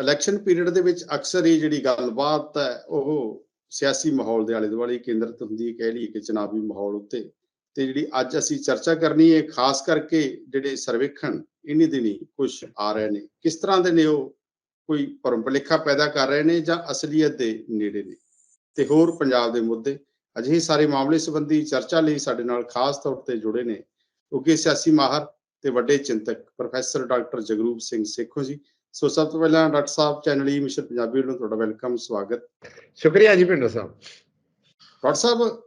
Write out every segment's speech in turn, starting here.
Election period ਦੇ ਵਿੱਚ ਅਕਸਰ ਇਹ ਜਿਹੜੀ ਗੱਲਬਾਤ ਹੈ, ਉਹ ਸਿਆਸੀ ਮਾਹੌਲ ਦੇ ਆਲੇ ਦੁਆਲੇ ਕੇਂਦਰਿਤ ਹੁੰਦੀ ਹੈ, ਕਹਿ ਲਈਏ ਕਿ ਚੁਣਾਵੀ ਮਾਹੌਲ ਉੱਤੇ। ਤੇ ਜਿਹੜੀ ਅੱਜ ਅਸੀਂ ਚਰਚਾ ਕਰਨੀ ਹੈ, ਖਾਸ ਕਰਕੇ ਜਿਹੜੇ ਸਰਵੇਖਣ, ਇਨੀ ਦਿਨੀ ਕੁਝ ਆ ਰਹੇ ਨੇ। ਕਿਸ ਤਰ੍ਹਾਂ ਦੇ ਨੇ ਉਹ? ਕੋਈ ਭਰਮ ਭੁਲੇਖਾ ਪੈਦਾ ਕਰ ਰਹੇ ਨੇ ਜਾਂ ਅਸਲੀਅਤ ਦੇ ਨੇੜੇ ਨੇ? ਤੇ ਹੋਰ ਪੰਜਾਬ ਦੇ ਮੁੱਦੇ। ਅਜਿਹੇ ਸਾਰੇ ਮਾਮਲੇ ਸੰਬੰਧੀ ਚਰਚਾ ਲਈ ਸਾਡੇ ਨਾਲ ਖਾਸ ਤੌਰ ਤੇ ਜੁੜੇ ਨੇ, ਉੱਘੇ ਸਿਆਸੀ ਮਾਹਰ ਤੇ ਵੱਡੇ ਚਿੰਤਕ professor doctor Jagroop Singh Sekhon ji. So ਸਭ ਤੋਂ ਪਹਿਲਾਂ ਡਾਕਟਰ ਸਾਹਿਬ ਚੈਨਲ ਈ ਮਿਸ਼ਨ ਪੰਜਾਬੀ ਵੱਲੋਂ ਤੁਹਾਡਾ ਵੈਲਕਮ ਸਵਾਗਤ। ਸ਼ੁਕਰੀਆ ਜੀ ਪਿੰਡੋ ਸਾਹਿਬ। ਡਾਕਟਰ ਸਾਹਿਬ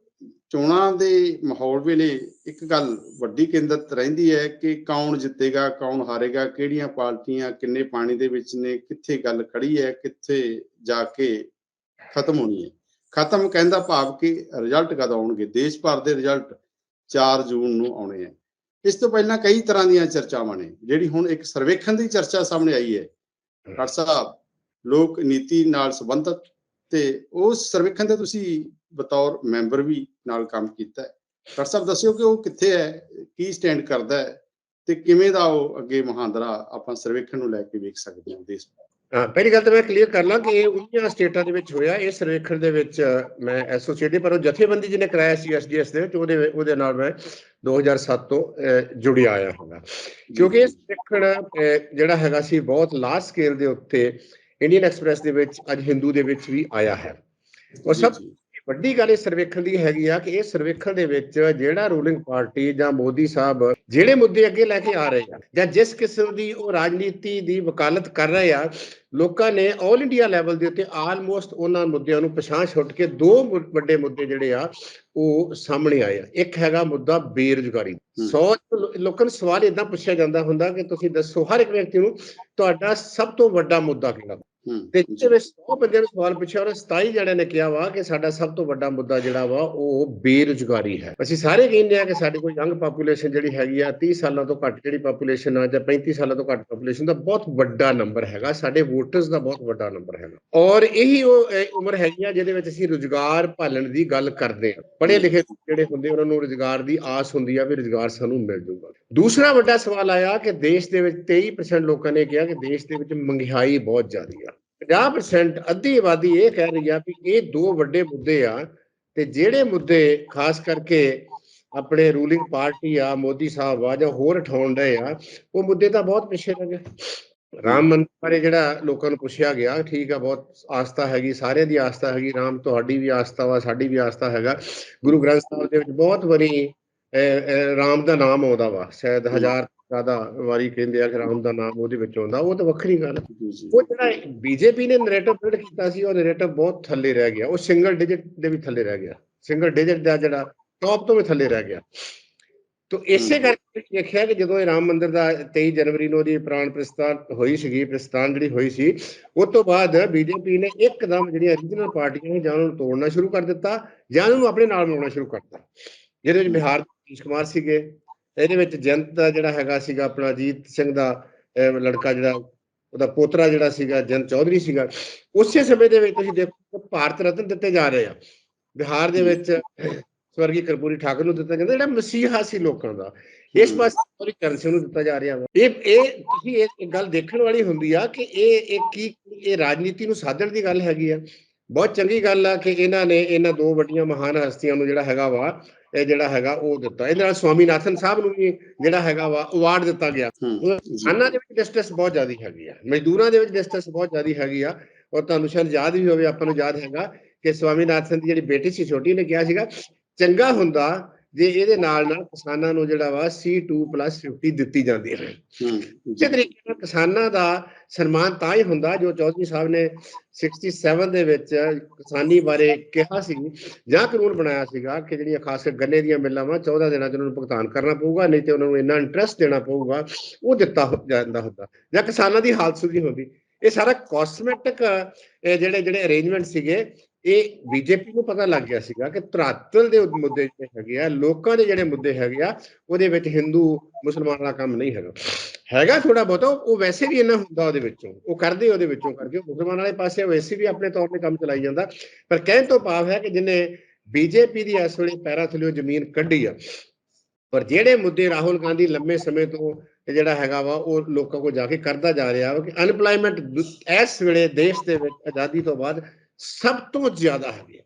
ਚੋਣਾਂ ਦੇ ਮਾਹੌਲ ਵੇਲੇ ਇੱਕ ਗੱਲ ਵੱਡੀ ਕੇਂਦਰਤ ਰਹਿੰਦੀ ਹੈ ਕਿ ਕੌਣ ਜਿੱਤੇਗਾ ਕੌਣ ਹਾਰੇਗਾ ਕਿਹੜੀਆਂ ਪਾਰਟੀਆਂ ਕਿੰਨੇ ਪਾਣੀ ਦੇ ਵਿੱਚ ਨੇ ਕਿੱਥੇ ਗੱਲ ਖੜੀ ਹੈ ਕਿੱਥੇ ਜਾ ਕੇ ਖਤਮ ਹੋਣੀ ਹੈ। ਖਤਮ ਕਹਿੰਦਾ ਭਾਵ ਕਿ ਰਿਜ਼ਲਟ ਕਦ ਆਉਣਗੇ? ਦੇਸ਼ ਭਰ ਦੇ ਰਿਜ਼ਲਟ 4 ਜੂਨ ਨੂੰ ਆਉਣੇ ਹੈ। ਇਸ ਤੋਂ ਪਹਿਲਾਂ ਕਈ ਤਰ੍ਹਾਂ ਦੀਆਂ ਚਰਚਾਵਾਂ ਨੇ ਜਿਹੜੀ ਹੁਣ ਇੱਕ ਸਰਵੇਖਣ ਦੀ ਚਰਚਾ ਸਾਹਮਣੇ ਆਈ ਹੈ। ਡਾਕਟਰ ਸਾਹਿਬ ਲੋਕ ਨੀਤੀ ਨਾਲ ਸੰਬੰਧਿਤ ਤੇ ਉਸ ਸਰਵੇਖਣ ਦੇ ਤੁਸੀਂ ਬਤੌਰ ਮੈਂਬਰ ਵੀ ਨਾਲ ਕੰਮ ਕੀਤਾ ਹੈ। ਡਾਕਟਰ ਸਾਹਿਬ ਦੱਸਿਓ ਕਿ ਉਹ ਕਿੱਥੇ ਹੈ ਕੀ ਸਟੈਂਡ ਕਰਦਾ ਹੈ ਤੇ ਕਿਵੇਂ ਦਾ ਉਹ ਅੱਗੇ ਮਹਾਂਦਰਾ ਆਪਾਂ ਸਰਵੇਖਣ ਨੂੰ ਲੈ ਕੇ ਵੇਖ ਸਕਦੇ ਹਾਂ ਦੇਸ਼ ਹਾਂ ਪਹਿਲੀ ਗੱਲ ਤਾਂ ਮੈਂ ਕਲੀਅਰ ਕਰ ਲਾਂ ਕਿ ਇਹ ਉਨੀਆਂ ਸਟੇਟਾਂ ਦੇ ਵਿੱਚ ਹੋਇਆ। ਇਹ ਸਰਵੇਖਣ ਦੇ ਵਿੱਚ ਮੈਂ ਐਸੋਸੀਏਟਿਵ ਪਰ ਉਹ ਜਥੇਬੰਦੀ ਜਿਹਨੇ ਕਰਾਇਆ ਸੀ ਐਸਡੀਐਸ ਦੇ ਵਿੱਚ, ਉਹਦੇ ਉਹਦੇ ਨਾਲ ਮੈਂ 2007 ਤੋਂ ਜੁੜਿਆ ਆਇਆ ਹਾਂ ਕਿਉਂਕਿ ਇਹ ਸਰਵੇਖਣ ਜਿਹੜਾ ਹੈਗਾ ਸੀ ਬਹੁਤ ਲਾਰਜ ਸਕੇਲ ਦੇ ਉੱਤੇ ਇੰਡੀਅਨ ਐਕਸਪ੍ਰੈਸ ਦੇ ਵਿੱਚ, ਅੱਜ ਹਿੰਦੂ ਦੇ ਵਿੱਚ ਵੀ ਆਇਆ ਹੈ। ਔਰ ਸਭ ਵੱਡੀ ਗੱਲ ਇਹ ਸਰਵੇਖਣ ਦੀ ਹੈਗੀ ਆ ਕਿ ਇਹ ਸਰਵੇਖਣ ਦੇ ਵਿੱਚ ਜਿਹੜਾ ਰੂਲਿੰਗ ਪਾਰਟੀ ਜਾਂ ਮੋਦੀ ਸਾਹਿਬ ਜਿਹੜੇ ਮੁੱਦੇ ਅੱਗੇ ਲੈ ਕੇ ਆ ਰਹੇ ਆ ਜਾਂ ਜਿਸ ਕਿਸਮ ਦੀ ਉਹ ਰਾਜਨੀਤੀ ਦੀ ਵਕਾਲਤ ਕਰ ਰਹੇ ਆ ਲੋਕਾਂ ਨੇ 올 ਇੰਡੀਆ ਲੈਵਲ ਦੇ ਉੱਤੇ ਆਲਮੋਸਟ ਉਹਨਾਂ ਮੁੱਦਿਆਂ ਨੂੰ ਪਛਾਣ ਛੁੱਟ ਕੇ ਦੋ ਵੱਡੇ ਮੁੱਦੇ ਜਿਹੜੇ ਆ ਉਹ ਸਾਹਮਣੇ ਆਏ ਆ। ਇੱਕ ਹੈਗਾ ਮੁੱਦਾ ਬੇਰੁਜ਼ਗਾਰੀ। ਸੌ ਲੋਕਾਂ ਨੂੰ ਸਵਾਲ ਇਦਾਂ ਪੁੱਛਿਆ ਜਾਂਦਾ ਹੁੰਦਾ ਕਿ ਤੁਸੀਂ ਦੱਸੋ ਹਰ ਇੱਕ ਵਿਅਕਤੀ ਨੂੰ ਤੁਹਾਡਾ ਸਭ ਤੋਂ ਵੱਡਾ ਮੁੱਦਾ ਕਿਹੜਾ? ਤੇ ਜਿਹਦੇ ਵਿੱਚ 100 ਬੰਦਿਆਂ ਨੂੰ ਸਵਾਲ ਪੁੱਛਿਆ ਔਰ 27 ਜਣਿਆਂ ਨੇ ਕਿਹਾ ਵਾ ਕਿ ਸਾਡਾ ਸਭ ਤੋਂ ਵੱਡਾ ਮੁੱਦਾ ਜਿਹੜਾ ਵਾ ਉਹ ਬੇਰੁਜ਼ਗਾਰੀ ਹੈ। ਅਸੀਂ ਸਾਰੇ ਕਹਿੰਦੇ ਆ ਕਿ ਸਾਡੇ ਕੋਲ ਯੰਗ ਪਾਪੂਲੇਸ਼ਨ ਜਿਹੜੀ ਹੈਗੀ ਆ 30 ਸਾਲਾਂ ਤੋਂ ਘੱਟ ਜਿਹੜੀ ਪਾਪੂਲੇਸ਼ਨ ਆ ਜਾਂ 35 ਸਾਲਾਂ ਤੋਂ ਘੱਟ ਪਾਪੂਲੇਸ਼ਨ ਦਾ ਬਹੁਤ ਵੱਡਾ ਨੰਬਰ ਹੈਗਾ। ਸਾਡੇ ਵੋਟਰਸ ਦਾ ਬਹੁਤ ਵੱਡਾ ਨੰਬਰ ਹੈਗਾ। ਔਰ ਇਹੀ ਉਹ ਉਮਰ ਹੈਗੀ ਆ ਜਿਹਦੇ ਵਿੱਚ ਅਸੀਂ ਰੁਜ਼ਗਾਰ ਭਾਲਣ ਦੀ ਗੱਲ ਕਰਦੇ ਆ ਪੜ੍ਹੇ ਲਿਖੇ ਜਿਹੜੇ ਹੁੰਦੇ ਉਹਨਾਂ ਨੂੰ ਰੁਜ਼ਗਾਰ ਦੀ ਆਸ ਹੁੰਦੀ ਆ ਵੀ ਰੁਜ਼ਗਾਰ ਸਾਨੂੰ ਮਿਲ ਜਾਊਗਾ ਦੂਸਰਾ ਵੱਡਾ ਸਵਾਲ ਆਇਆ ਕਿ ਦੇਸ਼ ਦੇ ਵਿੱਚ 23% ਲੋਕਾਂ ਨੇ ਕਿਹਾ ਕਿ ਦੇਸ਼ ਦੇ ਵਿੱਚ ਮਹਿੰਗਾਈ ਬਹੁਤ ਜ਼ਿਆਦੀ ਆ। 50% ਅੱਧੀ ਆਬਾਦੀ ਇਹ ਕਹਿ ਰਹੀ ਆ ਵੀ ਇਹ ਦੋ ਵੱਡੇ ਮੁੱਦੇ ਆ ਤੇ ਜਿਹੜੇ ਮੁੱਦੇ ਖਾਸ ਕਰਕੇ ਆਪਣੇ ਰੂਲਿੰਗ ਪਾਰਟੀ ਆ ਮੋਦੀ ਸਾਹਿਬ ਆ ਜਾਂ ਹੋਰ ਉਠਾਉਣ ਰਹੇ ਆ ਉਹ ਮੁੱਦੇ ਤਾਂ ਬਹੁਤ ਪਿੱਛੇ ਰਹਿ ਗਏ ਰਾਮ ਮੰਦਰ ਬਾਰੇ ਜਿਹੜਾ ਲੋਕਾਂ ਨੂੰ ਪੁੱਛਿਆ ਗਿਆ ਠੀਕ ਆ ਬਹੁਤ ਆਸਥਾ ਹੈਗੀ ਸਾਰਿਆਂ ਦੀ ਆਸਥਾ ਹੈਗੀ ਰਾਮ ਤੁਹਾਡੀ ਵੀ ਆਸਥਾ ਵਾ ਸਾਡੀ ਵੀ ਆਸਥਾ ਹੈਗਾ। ਗੁਰੂ ਗ੍ਰੰਥ ਸਾਹਿਬ ਦੇ ਵਿੱਚ ਬਹੁਤ ਵਾਰੀ ਰਾਮ ਦਾ ਨਾਮ ਆਉਂਦਾ ਵਾ ਸ਼ਾਇਦ ਹਜ਼ਾਰ ਜ਼ਿਆਦਾ ਵਾਰੀ ਕਹਿੰਦੇ ਆ ਕਿ ਰਾਮ ਦਾ ਨਾਮ ਉਹਦੇ ਵਿੱਚ ਆਉਂਦਾ। ਉਹ ਤਾਂ ਵੱਖਰੀ ਗੱਲ। ਉਹ ਜਿਹੜਾ ਬੀਜੇਪੀ ਨੇ ਨੈਰੇਟਿਵ ਬਿਲਡ ਕੀਤਾ ਸੀ ਉਹ ਨੈਰੇਟਿਵ ਬਹੁਤ ਥੱਲੇ ਰਹਿ ਗਿਆ। ਉਹ ਸਿੰਗਲ ਡਿਜਿਟ ਦੇ ਵੀ ਥੱਲੇ ਰਹਿ ਗਿਆ। ਸਿੰਗਲ ਡਿਜਿਟ ਦਾ ਜਿਹੜਾ ਟੌਪ ਤੋਂ ਵੀ ਥੱਲੇ ਰਹਿ ਗਿਆ। ਤੋਂ ਇਸੇ। ਕਰਕੇ ਦੇਖਿਆ ਕਿ ਜਦੋਂ ਇਹ ਰਾਮ ਮੰਦਿਰ ਦਾ 23 ਜਨਵਰੀ ਨੂੰ ਉਹਦੀ ਪ੍ਰਾਣ ਪ੍ਰਸਤਾਨ ਹੋਈ ਸੀਗੀ ਪ੍ਰਸਤਾਨ ਜਿਹੜੀ ਹੋਈ ਸੀ ਉਸ ਤੋਂ ਬਾਅਦ ਬੀਜੇਪੀ ਨੇ ਇੱਕਦਮ ਜਿਹੜੀਆਂ ਰੀਜਨਲ ਪਾਰਟੀਆਂ ਸੀ ਜਾਂ ਉਹਨਾਂ ਨੂੰ ਤੋੜਨਾ ਸ਼ੁਰੂ ਕਰ ਦਿੱਤਾ ਜਾਂ ਉਹਨੂੰ ਆਪਣੇ ਨਾਲ ਮਿਲਾਉਣਾ ਸ਼ੁਰੂ ਕਰਤਾ ਜਿਹਦੇ ਵਿੱਚ ਬਿਹਾਰ ਦੇ ਕੁਮਾਰ ਸੀਗੇ ਇਹਦੇ ਵਿੱਚ ਜਨਤ ਦਾ ਜਿਹੜਾ ਹੈਗਾ ਸੀਗਾ ਆਪਣਾ ਅਜੀਤ ਸਿੰਘ ਦਾ ਲੜਕਾ ਜਿਹੜਾ ਉਹਦਾ ਪੋਤਰਾ ਜਿਹੜਾ ਸੀਗਾ ਜਨ ਚੌਧਰੀ ਸੀਗਾ ਉਸੇ ਸਮੇਂ ਦੇ ਵਿੱਚ ਤੁਸੀਂ ਦੇਖੋ ਭਾਰਤ ਰਤਨ ਦਿੱਤੇ ਜਾ ਰਹੇ ਆ। ਬਿਹਾਰ ਦੇ ਵਿੱਚ ਸਵਰਗੀ ਕਰਪੂਰੀ ਠਾਕੁਰ ਨੂੰ ਦਿੱਤਾ ਜਾਂਦਾ ਜਿਹੜਾ ਮਸੀਹਾ ਸੀ ਲੋਕਾਂ ਦਾ। ਇਸ। ਪਾਸੇ ਸੌਰੀ ਕਰੰਸੀ ਨੂੰ ਦਿੱਤਾ ਜਾ ਰਿਹਾ ਵਾ। ਇਹ ਇਹ ਤੁਸੀਂ ਇਹ ਗੱਲ ਦੇਖਣ ਵਾਲੀ ਹੁੰਦੀ ਆ ਕਿ ਇਹ ਇਹ ਕੀ ਇਹ ਰਾਜਨੀਤੀ ਨੂੰ ਸਾਧਣ ਦੀ ਗੱਲ ਹੈਗੀ ਆ। ਬਹੁਤ ਚੰਗੀ ਗੱਲ ਆ ਕਿ ਇਹਨਾਂ ਨੇ ਇਹਨਾਂ ਦੋ ਵੱਡੀਆਂ ਮਹਾਨ ਹਸਤੀਆਂ ਨੂੰ ਜਿਹੜਾ ਹੈਗਾ ਵਾ ਇਹ ਜਿਹੜਾ ਹੈਗਾ ਉਹ ਦਿੱਤਾ। ਇਹਦੇ ਨਾਲ ਸਵਾਮੀਨਾਥਨ ਸਾਹਿਬ ਨੂੰ ਵੀ ਜਿਹੜਾ ਹੈਗਾ ਵਾ ਅਵਾਰਡ ਦਿੱਤਾ ਗਿਆ। ਕਿਸਾਨਾਂ ਦੇ ਵਿੱਚ ਡਿਸਟ੍ਰੈਸ ਬਹੁਤ ਜ਼ਿਆਦੀ ਹੈਗੀ ਆ। ਮਜ਼ਦੂਰਾਂ ਦੇ ਵਿੱਚ ਡਿਸਟ੍ਰੈਸ ਬਹੁਤ ਜ਼ਿਆਦੀ ਹੈਗੀ ਆ। ਔਰ ਤੁਹਾਨੂੰ ਸ਼ਾਇਦ ਯਾਦ ਵੀ ਹੋਵੇ ਆਪਾਂ ਨੂੰ ਯਾਦ ਹੈਗਾ ਕਿ ਸਵਾਮੀਨਾਥਨ ਦੀ ਜਿਹੜੀ ਬੇਟੀ ਸੀ ਛੋਟੀ ਨੇ ਕਿਹਾ ਸੀਗਾ ਚੰਗਾ ਹੁੰਦਾ ਜੇ ਇਹਦੇ ਨਾਲ ਨਾਲ ਕਿਸਾਨਾਂ ਨੂੰ ਜਿਹੜਾ ਵਾ C2+50 ਦਿੱਤੀ ਜਾਂਦੀ ਹੈ ਇਸੇ ਤਰੀਕੇ ਨਾਲ ਕਿਸਾਨਾਂ ਦਾ ਸਨਮਾਨ ਤਾਂ ਹੀ ਹੁੰਦਾ ਜੋ ਚੌਧਰੀ ਸਾਹਿਬ ਨੇ 67 ਦੇ ਵਿੱਚ ਕਿਸਾਨੀ ਬਾਰੇ ਕਿਹਾ ਸੀ ਜਾਂ ਕਾਨੂੰਨ ਬਣਾਇਆ ਸੀਗਾ ਕਿ ਜਿਹੜੀਆਂ ਖਾਸ ਕਰਕੇ ਗੰਨੇ ਦੀਆਂ ਮਿੱਲਾਂ ਵਾ 14 ਦਿਨਾਂ ਚ ਉਹਨਾਂ ਨੂੰ ਭੁਗਤਾਨ ਕਰਨਾ ਪਊਗਾ ਨਹੀਂ ਤੇ ਉਹਨਾਂ ਨੂੰ ਇੰਨਾ ਇੰਟਰਸਟ ਦੇਣਾ ਪਊਗਾ ਉਹ ਦਿੱਤਾ ਜਾਂਦਾ ਹੁੰਦਾ। ਜਾਂ ਕਿਸਾਨਾਂ ਦੀ ਹਾਲਤ ਸੁਧੀ ਹੁੰਦੀ। ਇਹ ਸਾਰਾ ਕਾਸਮੈਟਿਕ ਜਿਹੜੇ ਜਿਹੜੇ ਅਰੇਂਜਮੈਂਟ ਸੀਗੇ ਇਹ ਬੀਜੇਪੀ ਨੂੰ ਪਤਾ ਲੱਗ ਗਿਆ ਸੀਗਾ ਕਿ ਧਰਾਤਲ ਦੇ ਮੁੱਦੇ ਜਿਹੜੇ ਹੈਗੇ ਆ, ਲੋਕਾਂ ਦੇ ਜਿਹੜੇ ਮੁੱਦੇ ਹੈਗੇ ਆ, ਉਹਦੇ ਵਿੱਚ ਹਿੰਦੂ, ਮੁਸਲਮਾਨ ਦਾ ਕੰਮ ਨਹੀਂ ਹੈਗਾ। ਹੈਗਾ ਥੋੜਾ ਬਹੁਤਾ, ਉਹ ਵੈਸੇ ਵੀ ਇੰਨਾ ਹੁੰਦਾ ਉਹਦੇ ਵਿੱਚੋਂ, ਉਹ ਕਰਦੇ ਉਹਦੇ ਵਿੱਚੋਂ ਕਰਕੇ ਮੁਸਲਮਾਨ ਵਾਲੇ ਪਾਸੇ ਵੈਸੇ ਵੀ ਆਪਣੇ ਤੌਰ ਤੇ ਕੰਮ ਚਲਾਈ ਜਾਂਦਾ। ਪਰ ਕਹਿਣ ਤੋਂ ਭਾਵ ਹੈ ਕਿ ਜਿਹਨੇ ਬੀਜੇਪੀ ਦੀ ਇਸ ਵੇਲੇ ਪੈਰਾਂ ਥੱਲੇ ਜ਼ਮੀਨ ਕੱਢੀ ਆ, ਪਰ ਜਿਹੜੇ ਮੁੱਦੇ ਰਾਹੁਲ ਗਾਂਧੀ ਲੰਮੇ ਸਮੇਂ ਤੋਂ ਜਿਹੜਾ ਹੈਗਾ ਵਾ, ਉਹ ਲੋਕਾਂ ਕੋਲ ਜਾ ਕੇ ਕਰਦਾ ਜਾ ਰਿਹਾ ਵਾ ਕਿ ਅਨਪਲਾਈਮੈਂਟ ਇਸ ਵੇਲੇ ਦੇਸ਼ ਦੇ ਵਿੱਚ ਆਜ਼ਾਦੀ ਤੋਂ ਬਾਅਦ ਸਭ ਤੋਂ ਜ਼ਿਆਦਾ ਹੈਗੀ ਹੈ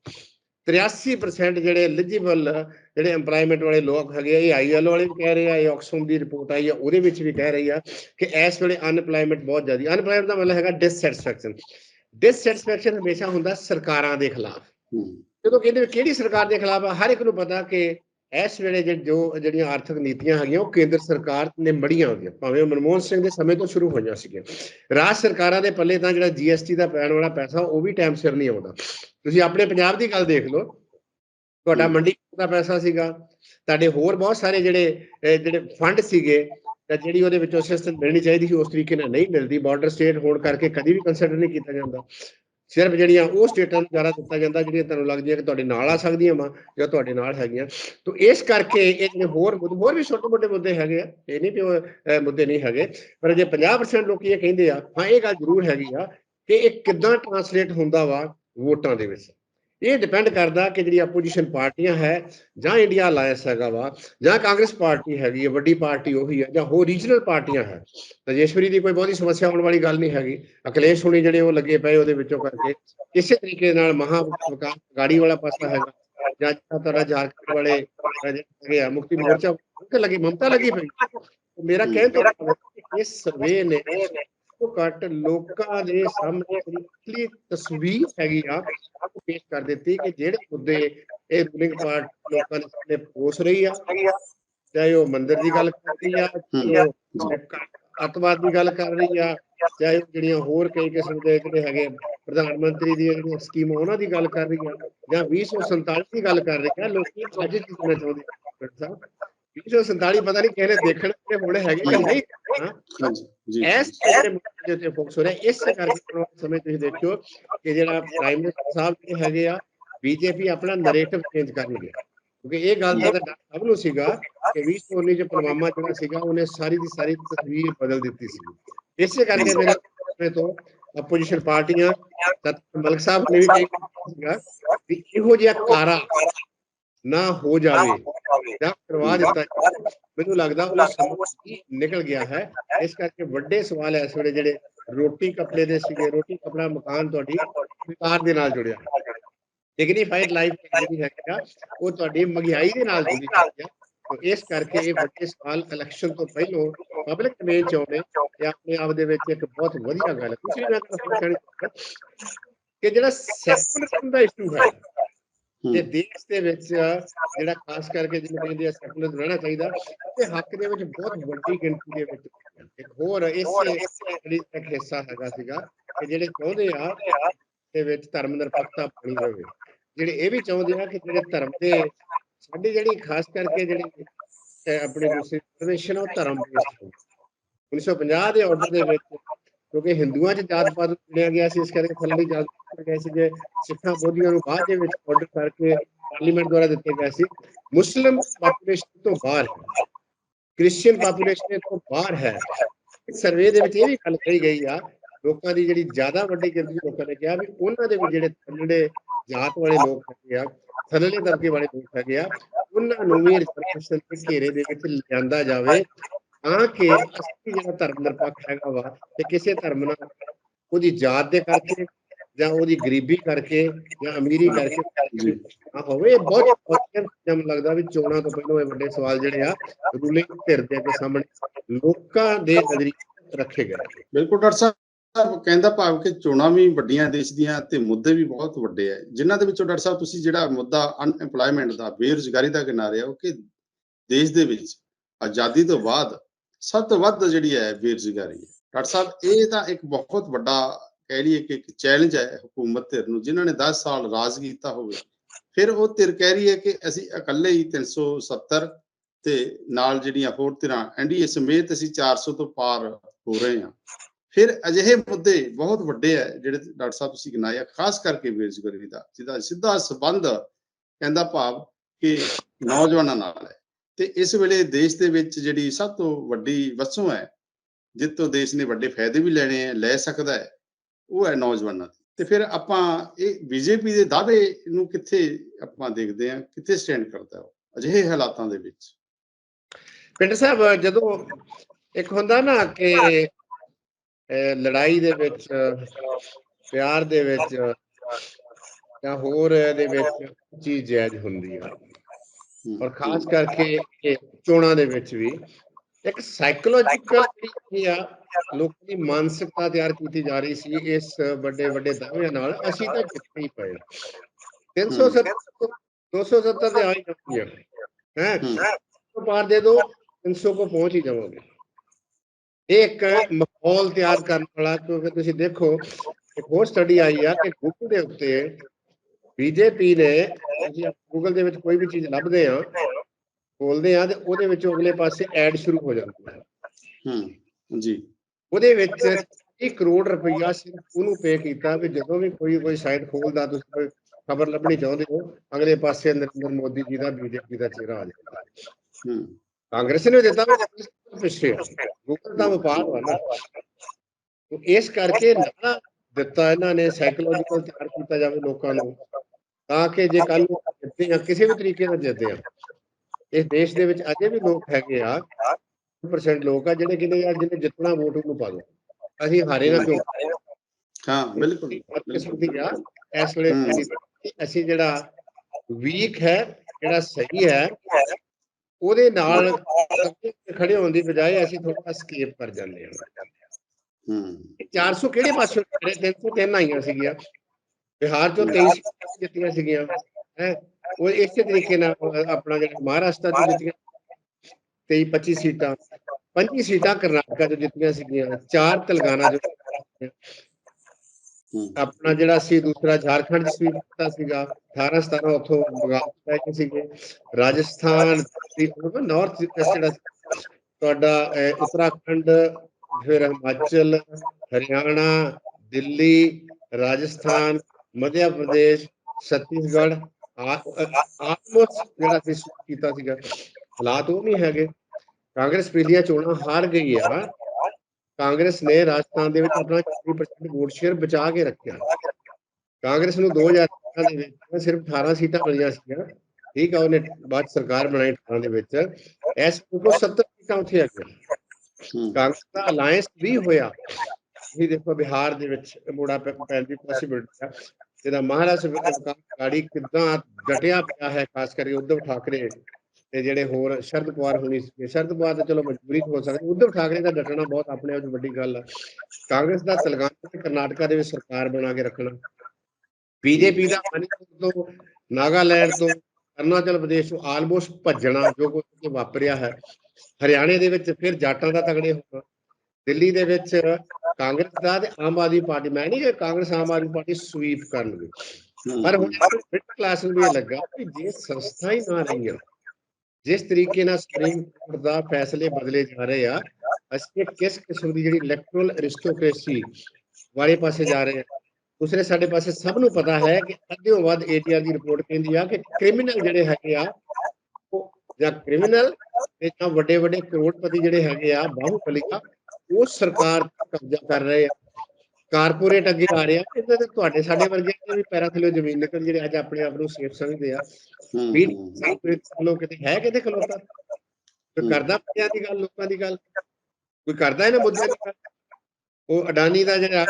83% ਜਿਹੜੇ ਐਲੀਜੀਬਲ ਜਿਹੜੇ EMPLOYMENT ਵਾਲੇ ਲੋਕ ਹੈਗੇ ਆ ਇਹ ਆਈਐਲ ਵਾਲੇ ਵੀ ਕਹਿ ਰਹੇ ਆ ਇਹ ਆਕਸਫੋਰਡ ਦੀ ਰਿਪੋਰਟ ਆਈ ਆ ਉਹਦੇ ਵਿੱਚ ਵੀ ਕਹਿ ਰਹੀ ਆ ਕਿ ਇਸ ਵੇਲੇ ਅਨਪਲਾਈਮੈਂਟ ਬਹੁਤ ਜ਼ਿਆਦਾ ਅਨਪਲਾਈਮੈਂਟ ਦਾ ਮਤਲਬ ਹੈਗਾ ਡਿਸਸੈਟੀਸਫੈਕਸ਼ਨ ਡਿਸਸੈਟੀਸਫੈਕਸ਼ਨ ਹਮੇਸ਼ਾ ਹੁੰਦਾ ਸਰਕਾਰਾਂ ਦੇ ਖਿਲਾਫ। ਜਦੋਂ ਕਹਿੰਦੇ ਕਿਹੜੀ ਸਰਕਾਰ ਦੇ ਖਿਲਾਫ ਆ ਹਰ ਇੱਕ ਨੂੰ ਪਤਾ ਕਿ ਇਸ ਵੇਲੇ ਜੇ- ਜੋ ਜਿਹੜੀਆਂ ਆਰਥਿਕ ਨੀਤੀਆਂ ਹੈਗੀਆਂ ਉਹ ਕੇਂਦਰ ਸਰਕਾਰ ਨੇ ਮੜੀਆਂ ਹੋਈਆਂ ਭਾਵੇਂ ਮਨਮੋਹਨ ਸਿੰਘ ਦੇ ਸਮੇਂ ਤੋਂ ਸ਼ੁਰੂ ਹੋਈਆਂ ਸੀਗੀਆਂ। ਰਾਜ ਸਰਕਾਰਾਂ ਦੇ ਪੱਲੇ ਤਾਂ ਜਿਹੜਾ ਜੀਐਸਟੀ ਦਾ ਪੈਣ ਵਾਲਾ ਪੈਸਾ ਉਹ ਵੀ ਟਾਈਮ ਸਿਰ ਨਹੀਂ ਆਉਂਦਾ। ਤੁਸੀਂ ਆਪਣੇ ਪੰਜਾਬ ਦੀ ਗੱਲ ਦੇਖ ਲਓ ਤੁਹਾਡਾ। ਮੰਡੀ ਦਾ ਪੈਸਾ ਸੀਗਾ ਤੁਹਾਡੇ ਹੋਰ ਬਹੁਤ ਸਾਰੇ ਜਿਹੜੇ ਜਿਹੜੇ ਫੰਡ ਸੀਗੇ ਤਾਂ ਜਿਹੜੀ ਉਹਦੇ ਵਿੱਚੋਂ ਅਸਿਸਟੈਂਟ ਮਿਲਣੀ ਚਾਹੀਦੀ ਸੀ ਉਸ ਤਰੀਕੇ ਨਾਲ ਨਹੀਂ ਮਿਲਦੀ ਬਾਰਡਰ ਸਟੇਟ ਹੋਣ ਕਰਕੇ ਕਦੀ ਵੀ ਕੰਸੀਡਰ ਨਹੀਂ ਕੀਤਾ ਜਾਂਦਾ। ਸਿਰਫ ਜਿਹੜੀਆਂ ਉਹ ਸਟੇਟਾਂ ਨੂੰ ਜ਼ਿਆਦਾ ਦਿੱਤਾ ਜਾਂਦਾ ਜਿਹੜੀਆਂ ਤੁਹਾਨੂੰ ਲੱਗਦੀਆਂ ਕਿ ਤੁਹਾਡੇ ਨਾਲ ਆ ਸਕਦੀਆਂ ਵਾ ਜਾਂ ਤੁਹਾਡੇ ਨਾਲ ਹੈਗੀਆਂ। ਤੋਂ ਇਸ ਕਰਕੇ ਇਹ ਜਿਹੜੇ ਹੋਰ ਹੋਰ ਵੀ ਛੋਟੇ ਮੋਟੇ ਮੁੱਦੇ ਹੈਗੇ ਆ, ਇਹ ਨਹੀਂ ਕਿ ਉਹ ਮੁੱਦੇ ਨਹੀਂ ਹੈਗੇ, ਪਰ ਜੇ 50% ਲੋਕੀ ਇਹ ਕਹਿੰਦੇ ਆ, ਹਾਂ ਇਹ ਗੱਲ ਜ਼ਰੂਰ ਹੈਗੀ ਆ ਕਿ ਇਹ ਕਿੱਦਾਂ ਟਰਾਂਸਲੇਟ ਹੁੰਦਾ ਵਾ ਵੋਟਾਂ ਦੇ ਵਿੱਚ। ਇਹ ਡਿਪੈਂਡ ਕਰਦਾ ਕਿ ਜਿਹੜੀ ਆਪੋਜੀਸ਼ਨ ਪਾਰਟੀਆਂ ਹੈ ਜਾਂ ਇੰਡੀਆ ਅਲਾਈਅੰਸ ਹੈਗਾ ਵਾ ਜਾਂ ਕਾਂਗਰਸ ਪਾਰਟੀ ਹੈਗੀ ਹੈ, ਵੱਡੀ ਪਾਰਟੀ ਉਹੀ ਹੈ ਜਾਂ ਹੋਰ ਰੀਜਨਲ ਪਾਰਟੀਆਂ ਹੈ। ਰਾਜੇਸ਼ਵਰੀ ਦੀ ਕੋਈ ਬਹੁਤੀ ਸਮੱਸਿਆ ਹੋਣ ਵਾਲੀ ਗੱਲ ਨਹੀਂ ਹੈਗੀ। ਅਖਿਲੇਸ਼ ਹੁਣੀ ਜਿਹੜੇ ਉਹ ਲੱਗੇ ਪਏ ਉਹਦੇ ਵਿੱਚੋਂ ਕਰਕੇ ਇਸੇ ਤਰੀਕੇ ਨਾਲ ਮਹਾ ਵਿਕਾਸ ਗਾੜੀ ਵਾਲਾ ਪਾਸਾ ਹੈਗਾ। ਜਾਂ ਜਿਹੜਾ ਤੁਹਾਡਾ ਝਾਰਖੰਡ ਵਾਲੇ ਜਿਹੜੇ ਆ, ਮੁਕਤੀ ਮੋਰਚਾ ਲੱਗੀ, ਮਮਤਾ ਲੱਗੀ ਪਈ। ਮੇਰਾ ਕਹਿਣ ਤੋਂ ਇਸ ਸਰਵੇ ਨੇ ਉਹ ਘੱਟ ਲੋਕਾਂ ਦੇ ਸਾਹਮਣੇ ਅਸਲੀ ਤਸਵੀਰ ਹੈਗੀ ਆ ਉਹ ਪੇਸ਼ ਕਰ ਦਿੱਤੀ ਕਿ ਜਿਹੜੇ ਮੁੱਦੇ ਇਹ ਰੂਲਿੰਗ ਪਾਰਟੀ ਲੋਕਾਂ ਦੇ ਸਾਹਮਣੇ ਪੋਸ ਰਹੀ ਆ ਚਾਹੇ ਉਹ ਮੰਦਿਰ ਦੀ ਗੱਲ ਕਰ ਰਹੀ ਆ ਅੱਤਵਾਦ ਦੀ ਗੱਲ ਕਰ ਰਹੀ ਆ ਚਾਹੇ ਜਿਹੜੀਆਂ ਹੋਰ ਕਈ ਕਿਸਮ ਦੇ ਜਿਹੜੇ ਹੈਗੇ ਪ੍ਰਧਾਨ ਮੰਤਰੀ ਦੀਆਂ ਜਿਹੜੀਆਂ ਸਕੀਮਾਂ ਉਹਨਾਂ ਦੀ ਗੱਲ ਕਰ ਰਹੀ ਆ ਜਾਂ 2047 ਦੀ ਗੱਲ ਕਰ ਰਹੀ ਆ ਲੋਕੀ ਅੱਜ ਕਰਨਾ ਚਾਹੁੰਦੇ ਡਾਕਟਰ ਸਾਹਿਬ 2047 ਪਤਾ ਨਹੀਂ ਕਿਹਨੇ ਦੇਖਣ ਤੇ ਹੋਣੇ ਹੈਗੇ ਜਾਂ ਨਹੀਂ ਹਾਂਜੀ ਜੀ ਇਸ ਜਿਹੜੇ ਦੇ ਉੱਤੇ ਫੋਕਸ ਹੋ ਰਿਹਾ ਇਸ ਕਰਕੇ ਸਮੇਂ ਤੁਸੀਂ ਦੇਖਿਓ ਕਿ ਜਿਹੜਾ ਪ੍ਰਾਈਮ ਮਿਨਿਸਟਰ ਸਾਹਿਬ ਜਿਹੜੇ ਹੈਗੇ ਆ, ਬੀਜੇਪੀ ਆਪਣਾ ਨੈਰੇਟਿਵ ਚੇਂਜ ਕਰਨਗੇ ਕਿਉਂਕਿ ਇਹ ਗੱਲ ਦਾ ਤਾਂ ਡਰ ਸਭ ਨੂੰ ਸੀਗਾ ਕਿ 2019 ਚ ਪੁਲਵਾਮਾ ਜਿਹੜਾ ਸੀਗਾ, ਉਹਨੇ ਸਾਰੀ ਦੀ ਸਾਰੀ ਤਸਵੀਰ ਬਦਲ ਦਿੱਤੀ ਸੀ। ਇਸੇ ਕਰਕੇ ਮੇਰੇ ਤੋਂ ਆਪੋਜੀਸ਼ਨ ਪਾਰਟੀਆਂ ਮਲਕ ਸਾਹਿਬ ਨੇ ਵੀ ਕਹੀ ਸੀਗਾ ਵੀ ਇਹੋ ਜਿਹਾ ਕਾਰਾ ਨਾ ਹੋ ਜਾਵੇ। ਜਾਂ ਕਰਵਾ ਦਿੱਤਾ। ਮੈਨੂੰ ਲੱਗਦਾ ਉਹ ਸਮਝ ਹੀ ਨਿਕਲ ਗਿਆ ਹੈ। ਇਸ ਕਰਕੇ ਵੱਡੇ ਸਵਾਲ ਇਸ ਵੇਲੇ ਜਿਹੜੇ ਰੋਟੀ ਕੱਪੜੇ ਦੇ ਸੀਗੇ ਰੋਟੀ ਕਪੜਾ ਮਕਾਨ ਤੁਹਾਡੀ ਵਿਕਾਰ ਦੇ ਨਾਲ ਜੁੜਿਆ। ਡਿਗਨੀਫਾਈਡ ਲਾਈਫ ਜਿਹੜੀ ਹੈਗਾ ਉਹ ਤੁਹਾਡੀ ਮਹਿੰਗਾਈ ਦੇ ਨਾਲ ਜੁੜੀ ਹੈ ਤੋ ਇਸ ਕਰਕੇ ਇਹ ਵੱਡੇ ਸਵਾਲ ਇਲੈਕਸ਼ਨ ਤੋਂ ਪਹਿਲਾਂ ਪਬਲਿਕ ਡੋਮੇਨ ਚ ਆਉਣੇ ਤੇ ਆਪਣੇ ਆਪ ਦੇ ਵਿੱਚ ਇੱਕ ਬਹੁਤ ਵਧੀਆ ਗੱਲ ਹੈ। ਦੂਸਰੀ ਮੈਂ ਤੁਹਾਨੂੰ ਕਹਿਣੀ ਕਿ ਜਿਹੜਾ ਸੈਕੂਲਰਿਜ਼ਮ ਦਾ ਇਸ਼ੂ ਹੈ ਤੇ ਦੇਸ਼ ਦੇ ਵਿੱਚ ਜਿਹੜਾ ਖਾਸ ਕਰਕੇ ਜਿਹਨੂੰ ਕਹਿੰਦੇ ਆ ਸੈਕੂਲਰ ਰਹਿਣਾ ਚਾਹੀਦਾ ਤੇ ਹੱਕ ਦੇ ਵਿੱਚ ਬਹੁਤ ਵੱਡੀ ਗਿਣਤੀ ਦੇ ਵਿੱਚ ਇੱਕ ਹੋਰ ਇਸੇ ਜਿਹੜੀ ਇੱਕ ਹਿੱਸਾ ਹੈਗਾ ਸੀਗਾ ਕਿ ਜਿਹੜੇ ਚਾਹੁੰਦੇ ਆ ਦੇ ਵਿੱਚ ਧਰਮ ਨਿਰਪੱਖਤਾ ਬਣੀ ਹੋਵੇ ਜਿਹੜੇ ਇਹ ਵੀ ਚਾਹੁੰਦੇ ਆ ਕਿ ਜਿਹੜੇ ਧਰਮ ਦੇ ਸਾਡੀ ਜਿਹੜੀ ਖਾਸ ਕਰਕੇ ਜਿਹੜੀ ਆਪਣੀ ਰਿਜ਼ਰਵੇਸ਼ਨ ਉਹ ਧਰਮ ਹੋਵੇ 1950 ਦੇ ਆਰਡਰ ਦੇ ਵਿੱਚ ਕਿਉਂਕਿ ਹਿੰਦੂਆਂ 'ਚ ਜਾਤ ਪਾਤ ਚੁਣਿਆ ਗਿਆ ਸੀ, ਇਸ ਕਰਕੇ ਥੱਲੇ ਜਾਤ ਪਾਤ ਗਏ ਸੀਗੇ ਸਿੱਖਾਂ ਬੋਧੀਆਂ ਨੂੰ ਬਾਅਦ ਦੇ ਵਿੱਚ ਆਰਡਰ ਕਰਕੇ ਪਾਰਲੀਮੈਂਟ ਦੁਆਰਾ ਦਿੱਤੇ ਗਏ ਸੀ। ਮੁਸਲਿਮ ਪਾਪੂਲੇਸ਼ਨ ਤੋਂ ਬਾਹਰ ਹੈ। ਕ੍ਰਿਸਚੀਅਨ ਪਾਪੂਲੇਸ਼ਨ ਤੋਂ ਬਾਹਰ ਹੈ। ਸਰਵੇ ਦੇ ਵਿੱਚ ਇਹ ਵੀ ਗੱਲ ਕਹੀ ਗਈ ਆ, ਲੋਕਾਂ ਦੀ ਜਿਹੜੀ ਜ਼ਿਆਦਾ ਵੱਡੀ ਗਿਣਤੀ ਲੋਕਾਂ ਨੇ ਕਿਹਾ ਵੀ ਉਹਨਾਂ ਦੇ ਵੀ ਜਿਹੜੇ ਥੱਲੇ ਜਾਤ ਵਾਲੇ ਲੋਕ ਹੈਗੇ ਆ, ਥੱਲੇ ਦਰਜੇ ਵਾਲੇ ਲੋਕ ਹੈਗੇ ਆ, ਉਹਨਾਂ ਨੂੰ ਵੀ ਰਿਜ਼ਰਵੇਸ਼ਨ ਦੇ ਘੇਰੇ ਦੇ ਵਿੱਚ ਲਿਆਂਦਾ ਜਾਵੇ। ਤਾਂ ਕਿ ਅਸਲੀ ਜਿਹੜਾ ਧਰਮ ਨਿਰਪੱਖ ਹੈਗਾ ਵਾ ਤੇ ਕਿਸੇ ਧਰਮ ਨਾਲ ਉਹਦੀ ਜਾਤ ਦੇ ਕਰਕੇ ਜਾਂ ਉਹਦੀ ਗਰੀਬੀ ਕਰਕੇ ਜਾਂ ਅਮੀਰੀ ਕਰਕੇ ਨਾ ਹੋਵੇ, ਇਹ ਬਹੁਤ ਬਹੁਤ ਜਮ ਲੱਗਦਾ ਵੀ ਚੋਣਾਂ ਤੋਂ ਪਹਿਲਾਂ ਇਹ ਵੱਡੇ ਸਵਾਲ ਜਿਹੜੇ ਆ ਰੂਲਿੰਗ ਧਿਰ ਦੇ ਅੱਗੇ ਸਾਹਮਣੇ ਲੋਕਾਂ ਦੇ ਨਜ਼ਰੀਏ ਰੱਖੇ ਗਏ ਬਿਲਕੁਲ ਡਾਕਟਰ ਸਾਹਿਬ, ਕਹਿੰਦਾ ਭਾਵ ਕਿ ਚੋਣਾਂ ਵੀ ਵੱਡੀਆਂ ਦੇਸ਼ ਦੀਆਂ ਤੇ ਮੁੱਦੇ ਵੀ ਬਹੁਤ ਵੱਡੇ ਆ। ਜਿਨ੍ਹਾਂ ਦੇ ਵਿੱਚੋਂ ਡਾਕਟਰ ਸਾਹਿਬ, ਤੁਸੀਂ ਜਿਹੜਾ ਮੁੱਦਾ ਅਨਐਮਪਲੋਇਮੈਂਟ ਦਾ, ਬੇਰੁਜ਼ਗਾਰੀ ਦਾ ਗਿਨਾਰੇ ਆ ਉਹ ਕਿ ਦੇਸ਼ ਦੇ ਵਿੱਚ ਆਜ਼ਾਦੀ ਤੋਂ ਬਾਅਦ ਸਭ ਤੋਂ ਵੱਧ ਜਿਹੜੀ ਹੈ ਬੇਰੁਜ਼ਗਾਰੀ ਹੈ। ਡਾਕਟਰ ਸਾਹਿਬ, ਇਹ ਤਾਂ ਇੱਕ ਬਹੁਤ ਵੱਡਾ ਕਹਿ ਲਈਏ ਕਿ ਇੱਕ ਚੈਲੰਜ ਹੈ ਹਕੂਮਤ ਧਿਰ ਨੂੰ, ਜਿਨ੍ਹਾਂ ਨੇ 10 ਸਾਲ ਰਾਜ ਕੀਤਾ ਹੋਵੇ। ਫਿਰ ਉਹ ਧਿਰ ਕਹਿ ਰਹੀ ਹੈ ਕਿ ਅਸੀਂ ਇਕੱਲੇ ਹੀ 370 ਤੇ ਨਾਲ ਜਿਹੜੀਆਂ ਹੋਰ ਧਿਰਾਂ ਐਨਡੀਏ ਸਮੇਤ ਅਸੀਂ 400 ਤੋਂ ਪਾਰ ਹੋ ਰਹੇ ਹਾਂ। ਫਿਰ ਅਜਿਹੇ ਮੁੱਦੇ ਬਹੁਤ ਵੱਡੇ ਆ ਜਿਹੜੇ ਡਾਕਟਰ ਸਾਹਿਬ ਤੁਸੀਂ ਗਿਣਾਏ ਖਾਸ ਕਰਕੇ ਬੇਰੁਜ਼ਗਾਰੀ ਦਾ, ਜਿਹਦਾ ਸਿੱਧਾ ਸਬੰਧ ਕਹਿੰਦਾ ਭਾਵ ਕਿ ਨੌਜਵਾਨਾਂ ਨਾਲ ਹੈ। ਤੇ ਇਸ ਵੇਲੇ ਦੇਸ਼ ਦੇ ਵਿੱਚ ਜਿਹੜੀ ਸਭ ਤੋਂ ਵੱਡੀ ਵਸੋਂ ਹੈ ਜਿੱਤੋਂ ਦੇਸ਼ ਨੇ ਵੱਡੇ ਫਾਇਦੇ ਵੀ ਲੈਣੇ ਆ ਲੈ ਸਕਦਾ ਹੈ, ਉਹ ਹੈ ਨੌਜਵਾਨਾਂ ਦੀ। ਤੇ ਫਿਰ ਆਪਾਂ ਇਹ ਬੀਜੇਪੀ ਦੇ ਦਾਅਵੇ ਨੂੰ ਕਿੱਥੇ ਆਪਾਂ ਦੇਖਦੇ ਆ ਕਿੱਥੇ ਸਟੈਂਡ ਕਰਦਾ ਉਹ, ਅਜਿਹੇ ਹਾਲਾਤਾਂ ਦੇ ਵਿੱਚ। ਪਿੰਡ ਸਾਹਿਬ, ਜਦੋਂ ਇੱਕ ਹੁੰਦਾ ਨਾ ਕਿ ਲੜਾਈ ਦੇ ਵਿੱਚ, ਪਿਆਰ ਦੇ ਵਿੱਚ ਜਾਂ ਹੋਰ ਇਹਦੇ ਵਿੱਚ ਚੀਜ਼ ਜਾਇਜ਼ ਹੁੰਦੀ ਆ ਔਰ ਖਾਸ ਕਰਕੇ ਚੋਣਾਂ ਦੇ ਵਿੱਚ ਵੀ ਇੱਕ ਸਾਈਕੋਲੋਜੀਕਲ ਜਿਹੜੀ ਆ ਲੋਕਾਂ ਦੀ ਮਾਨਸਿਕਤਾ ਤਿਆਰ ਕੀਤੀ ਜਾ ਰਹੀ ਸੀ ਇਸ ਵੱਡੇ ਵੱਡੇ ਦਾਅਵਿਆਂ ਨਾਲ ਅਸੀਂ ਤਾਂ ਜਿੱਤੇ ਹੀ ਪਏ। 370 270 ਤੇ ਆ ਹੀ ਜਾਂਦੀ ਹੈ? ਹੈ। ਪਾਰ ਦੇ ਦੋ 300 ਕੋ ਪਹੁੰਚ ਹੀ ਜਾਵਾਂਗੇ। ਇੱਕ ਮਾਹੌਲ ਤਿਆਰ ਕਰਨ ਵਾਲਾ ਕਿਉਂਕਿ ਤੁਸੀਂ ਦੇਖੋ ਇੱਕ ਹੋਰ ਸਟੱਡੀ ਆਈ ਆ ਕਿ ਗੂਗਲ ਦੇ ਉੱਤੇ ਬੀਜੇਪੀ ਨੇ ਅਸੀਂ ਗੂਗਲ ਦੇ ਵਿੱਚ ਕੋਈ ਵੀ ਚੀਜ਼ ਲੱਭਦੇ ਆ ਬੋਲਦੇ ਆ ਤੇ ਉਹਦੇ ਵਿੱਚ ਅਗਲੇ ਪਾਸੇ ਐਡ ਸ਼ੁਰੂ ਹੋ ਜਾਂਦੀ ਹੈ। ਹੂੰ ਜੀ। ਉਹਦੇ ਵਿੱਚ 1 ਕਰੋੜ ਰੁਪਈਆ ਸਿਰਫ ਉਹਨੂੰ ਪੇ ਕੀਤਾ ਵੀ ਜਦੋਂ ਵੀ ਕੋਈ ਕੋਈ ਸਾਈਟ ਖੋਲਦਾ ਤੁਸੀਂ ਖਬਰ ਲੱਭਣੀ ਚਾਹੁੰਦੇ ਹੋ ਅਗਲੇ ਪਾਸੇ ਨਰਿੰਦਰ ਮੋਦੀ ਜੀ ਦਾ ਬੀਜੇਪੀ ਦਾ ਚਿਹਰਾ ਆ ਜਾਂਦਾ ਹੂੰ। ਕਾਂਗਰਸ ਨੇ ਦਿੱਤਾ ਪਿੱਛੇ ਗੂਗਲ ਦਾ ਵਪਾਰ ਤੋ ਇਸ ਕਰਕੇ ਨਾ ਦਿੱਤਾ ਇਹਨਾਂ ਨੇ ਸਾਈਕੋਲੋਜੀਕਲ ਤਿਆਰ ਕੀਤਾ ਜਾਵੇ ਲੋਕਾਂ ਨੂੰ। ਤਾਂ ਕਿ ਜੇ ਕੱਲ ਨੂੰ ਜਿੱਤੇ ਜਾਂ ਕਿਸੇ ਵੀ ਤਰੀਕੇ ਨਾਲ ਜਿੱਤੇ ਆ ਇਸ ਦੇਸ਼ ਦੇ ਵਿੱਚ ਅਜੇ ਵੀ ਲੋਕ ਹੈਗੇ ਆ percent ਲੋਕ ਆ ਜਿਹੜੇ ਕਹਿੰਦੇ ਯਾਰ ਜਿਹਨੇ ਜਿੱਤਣਾ ਵੋਟ ਉਹਨੂੰ ਪਾ ਦੋ। ਅਸੀਂ ਹਾਰੇ ਨਾ ਕਿਉਂ? ਹਾਂ ਬਿਲਕੁਲ ਹਰ ਕਿਸਮ ਦੀ ਆ ਇਸ ਵੇਲੇ ਹਮ। ਅਸੀਂ ਜਿਹੜਾ ਵੀਕ ਹੈ ਜਿਹੜਾ ਸਹੀ ਹੈ ਉਹਦੇ ਨਾਲ ਖੜੇ ਹੋਣ ਦੀ ਬਜਾਏ ਅਸੀਂ ਥੋੜਾ ਸਕੇਪ ਕਰ ਜਾਂਦੇ ਹਾਂ। ਹੂੰ। 400 ਕਿਹੜੇ ਪਾਸੇ ਕਰੇ 303 ਆਈਆਂ ਸੀਗੀਆਂ। ਬਿਹਾਰ ਚੋਂ 23 ਜਿੱਤੀਆਂ ਸੀਗੀਆਂ ਹੈ? ਉਹ ਇਸੇ ਤਰੀਕੇ ਨਾਲ ਆਪਣਾ ਜਿਹੜਾ ਮਹਾਰਾਸ਼ਟਰ ਤੋਂ ਜਿੱਤੀਆਂ 23 25 ਸੀਟਾਂ 25 ਸੀਟਾਂ ਕਰਨਾਟਕਾ ਤੋਂ ਜਿੱਤੀਆਂ ਸੀਗੀਆਂ ਚਾਰ ਤੇਲੰਗਾਨਾ ਜੋ ਆਪਣਾ ਜਿਹੜਾ ਸੀ ਦੂਸਰਾ ਝਾਰਖੰਡ ਵੀ ਕੀਤਾ ਸੀਗਾ 18 17 ਉੱਥੋਂ ਬੰਗਾਲ ਪੈ ਗਏ ਸੀਗੇ। ਰਾਜਸਥਾਨ ਨਾਰਥ ਜਿਹੜਾ ਤੁਹਾਡਾ ਉੱਤਰਾਖੰਡ ਫਿਰ ਹਿਮਾਚਲ ਹਰਿਆਣਾ ਦਿੱਲੀ ਰਾਜਸਥਾਨ ਮੱਧ ਪ੍ਰਦੇਸ਼ ਛੱਤੀਸਗੜ੍ਹ ਆਲਮੋਸਟ ਜਿਹੜਾ ਸੀ ਕੀਤਾ ਸੀਗਾ ਹਾਲਾਤ ਉਹ ਨਹੀਂ ਹੈਗੇ। ਕਾਂਗਰਸ ਪਿਛਲੀਆਂ ਚੋਣਾਂ ਹਾਰ ਗਈ ਆ। ਕਾਂਗਰਸ ਨੇ ਰਾਜਸਥਾਨ ਦੇ ਵਿੱਚ ਆਪਣਾ 40% ਵੋਟ ਸ਼ੇਅਰ ਬਚਾ ਕੇ ਰੱਖਿਆ। ਕਾਂਗਰਸ ਨੂੰ 2013 ਦੇ ਵਿੱਚ ਸਿਰਫ 18 ਸੀਟਾਂ ਮਿਲੀਆਂ ਸੀਗੀਆਂ। ਠੀਕ ਆ ਉਹਨੇ ਬਾਅਦ ਸਰਕਾਰ ਬਣਾਈ 18 ਦੇ ਵਿੱਚ। ਇਸ ਨੂੰ 70 ਸੀਟਾਂ ਉੱਥੇ ਆ ਗਈਆਂ। ਕਾਂਗਰਸ ਦਾ ਅਲਾਈਅੰਸ ਵੀ ਹੋਇਆ। ਇਹ ਦੇਖੋ ਬਿਹਾਰ ਦੇ ਵਿੱਚ ਮੋੜਾ ਪੈਣ ਦੀ ਪੋਸੀਬਿਲਿਟੀ ਹੈ ਜਿਹੜਾ ਮਹਾਰਾਸ਼ਟਰ ਵਿੱਚ ਗਾੜੀ ਕਿਦਾਂ ਡਟਿਆ ਪਿਆ ਹੈ, ਖਾਸ ਕਰਕੇ ਉद्धਵ ਠਾਕਰੇ ਤੇ ਜਿਹੜੇ ਹੋਰ ਸ਼ਰਦ ਪਵਾਰ ਹੋਣੀ ਸੀ। ਸ਼ਰਦ ਪਵਾਰ ਤਾਂ ਚਲੋ ਮਜਬੂਰੀ ਹੋ ਸਕਦੀ ਉਧਰ ਠਾਕਰੇ ਦਾ ਡਟਣਾ ਬਹੁਤ ਆਪਣੇ ਆਪ ਵਿੱਚ ਵੱਡੀ ਗੱਲ ਹੈ ਕਾਂਗਰਸ ਦਾ ਤੇਲੰਗਾਨਾ ਤੇ ਕਰਨਾਟਕਾ ਦੇ ਵਿੱਚ ਸਰਕਾਰ ਬਣਾ ਕੇ ਰੱਖਣਾ। ਬੀਜੇਪੀ ਦਾ ਮਨੀਪੁਰ ਤੋਂ ਨਾਗਾਲੈਂਡ ਤੋਂ ਅਰਨਾਚਲ ਪ੍ਰਦੇਸ਼ ਤੋਂ ਆਲਮੋਸਟ ਭੱਜਣਾ, ਜੋ ਕੁਝ ਵਾਪਰਿਆ ਹੈ। ਹਰਿਆਣੇ ਦੇ ਵਿੱਚ ਫਿਰ ਜਾਟਾਂ ਦਾ ਤਗੜੇ ਹੋਣਾ। ਦਿੱਲੀ ਦੇ ਵਿੱਚ ਕਾਂਗਰਸ ਦਾ ਤੇ ਆਮ ਆਦਮੀ ਪਾਰਟੀ ਮੈਂ ਨਹੀਂ ਕਿ ਕਾਂਗਰਸ ਆਮ ਆਦਮੀ ਪਾਰਟੀ ਸਵੀਪ ਕਰਨਗੇ ਪਰ ਹੁਣ ਮਿਡਲ ਕਲਾਸ ਨੂੰ ਵੀ ਇਹ ਲੱਗਾ ਕਿ ਜੇ ਸੰਸਥਾ ਹੀ ਨਾ ਰਹੀਆਂ ਜਿਸ ਤਰੀਕੇ ਨਾਲ ਸੁਪਰੀਮ ਕੋਰਟ ਦਾ ਫੈਸਲੇ ਬਦਲੇ ਜਾ ਰਹੇ ਆ ਅਸੀਂ ਕਿਸ ਕਿਸਮ ਦੀ ਜਿਹੜੀ ਇਲੈਕਟਰਲ ਅਰਿਸਟੋਕ੍ਰੇਸੀ ਵਾਲੇ ਪਾਸੇ ਜਾ ਰਹੇ ਆ ਦੂਸਰੇ ਸਾਡੇ ਪਾਸੇ ਸਭ ਨੂੰ ਪਤਾ ਹੈ ਕਿ ਅੱਧਿਓਂ ਵੱਧ ਏਟੀਆਰ ਦੀ ਰਿਪੋਰਟ ਕਹਿੰਦੀ ਆ ਕਿ ਕ੍ਰਿਮੀਨਲ ਜਿਹੜੇ ਹੈਗੇ ਆ ਉਹ ਜਾਂ ਕ੍ਰਿਮੀਨਲ ਤੇ ਜਾਂ ਵੱਡੇ ਵੱਡੇ ਕਰੋੜਪਤੀ ਜਿਹੜੇ ਹੈਗੇ ਆ ਬਾਹੂਬਲੀ ਆ ਉਹ ਸਰਕਾਰ ਤੇ ਕਬਜ਼ਾ ਕਰ ਰਹੇ ਆ। ਕਾਰਪੋਰੇਟ ਅੱਗੇ ਆ ਰਿਹਾ। ਇਹਨਾਂ ਦੇ ਤੁਹਾਡੇ ਸਾਡੇ ਵਰਗੇ ਵੀ ਪੈਰਾਂ ਥੱਲੇ ਜ਼ਮੀਨ ਨਿਕਲ ਜਿਹੜੇ ਅੱਜ ਆਪਣੇ ਆਪ ਨੂੰ ਸੇਫ ਸਮਝਦੇ ਆ। ਵੀ ਲੋਕ ਕਿਤੇ ਹੈ ਕਿਤੇ ਖਲੋਤਾ? ਕੋਈ। ਕਰਦਾ ਪਿਆ ਦੀ ਗੱਲ ਲੋਕਾਂ ਦੀ ਗੱਲ? ਕੋਈ ਕਰਦਾ ਇਹਨਾਂ ਮੁੱਦਿਆਂ ਦੀ ਗੱਲ? ਉਹ ਅਡਾਨੀ ਦਾ ਜਿਹੜਾ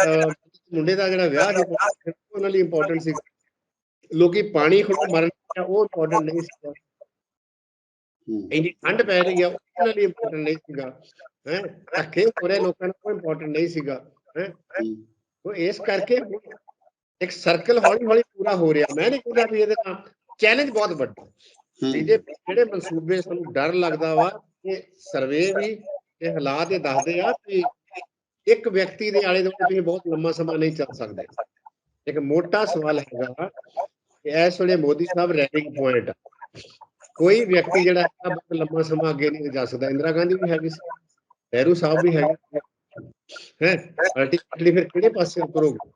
ਮੁੰਡੇ ਦਾ ਜਿਹੜਾ ਵਿਆਹ ਸੀ ਉਹਨਾਂ ਲਈ ਇੰਪੋਰਟੈਂਟ ਸੀ। ਲੋਕੀ ਪਾਣੀ ਖੜੋ ਮਰਨ ਉਹ ਇੰਪੋਰਟੈਂਟ ਨਹੀਂ ਸੀ। ਇੰਨੀ ਠੰਡ ਪੈ ਰਹੀ ਆ ਉਹਨਾਂ ਲਈ ਇੰਪੋਰਟੈਂਟ ਨਹੀਂ ਸੀਗਾ ਹੈ। ਧੱਕੇ ਹੋ ਰਹੇ ਲੋਕਾਂ ਨੂੰ ਇੰਪੋਰਟੈਂਟ ਨਹੀਂ ਸੀਗਾ ਹੈ। ਉਹ ਇਸ ਕਰਕੇ ਇੱਕ ਸਰਕਲ ਹੌਲੀ ਹੌਲੀ ਪੂਰਾ ਹੋ ਰਿਹਾ। ਮੈਂ ਨਹੀਂ ਕਹਿੰਦਾ ਵੀ ਇਹਦੇ ਨਾਲ ਚੈਲੰਜ ਬਹੁਤ ਵੱਡਾ। ਬੀਜੇਪੀ ਜਿਹੜੇ ਮਨਸੂਬੇ ਸਾਨੂੰ ਡਰ ਲੱਗਦਾ ਵਾ ਕਿ ਸਰਵੇ ਵੀ ਇਹ ਹਾਲਾਤ ਇਹ ਦੱਸਦੇ ਆ ਕਿ ਇੱਕ ਵਿਅਕਤੀ ਦੇ ਆਲੇ ਦੁਆਲੇ ਤੁਸੀਂ ਬਹੁਤ ਲੰਮਾ ਸਮਾਂ ਨਹੀਂ ਚੱਲ ਸਕਦੇ। ਇੱਕ ਮੋਟਾ ਸਵਾਲ ਹੈਗਾ ਕਿ ਇਸ ਵੇਲੇ ਮੋਦੀ ਸਾਹਿਬ ਰੈਡਿੰਗ ਪੁਆਇੰਟ ਕੋਈ ਵਿਅਕਤੀ ਜਿਹੜਾ ਹੈ ਬਹੁਤ ਲੰਮਾ ਸਮਾਂ ਅੱਗੇ ਨਹੀਂ ਜਾ ਸਕਦਾ। ਇੰਦਰਾ ਗਾਂਧੀ ਵੀ ਹੈਗੀ ਸੀ, ਨਹਿਰੂ ਸਾਹਿਬ ਵੀ ਹੈਗੇ ਹੈ? ਅਲਟੀਮੇਟਲੀ ਫਿਰ ਕਿਹੜੇ ਪਾਸੇ ਉਤਰੋਗੇ?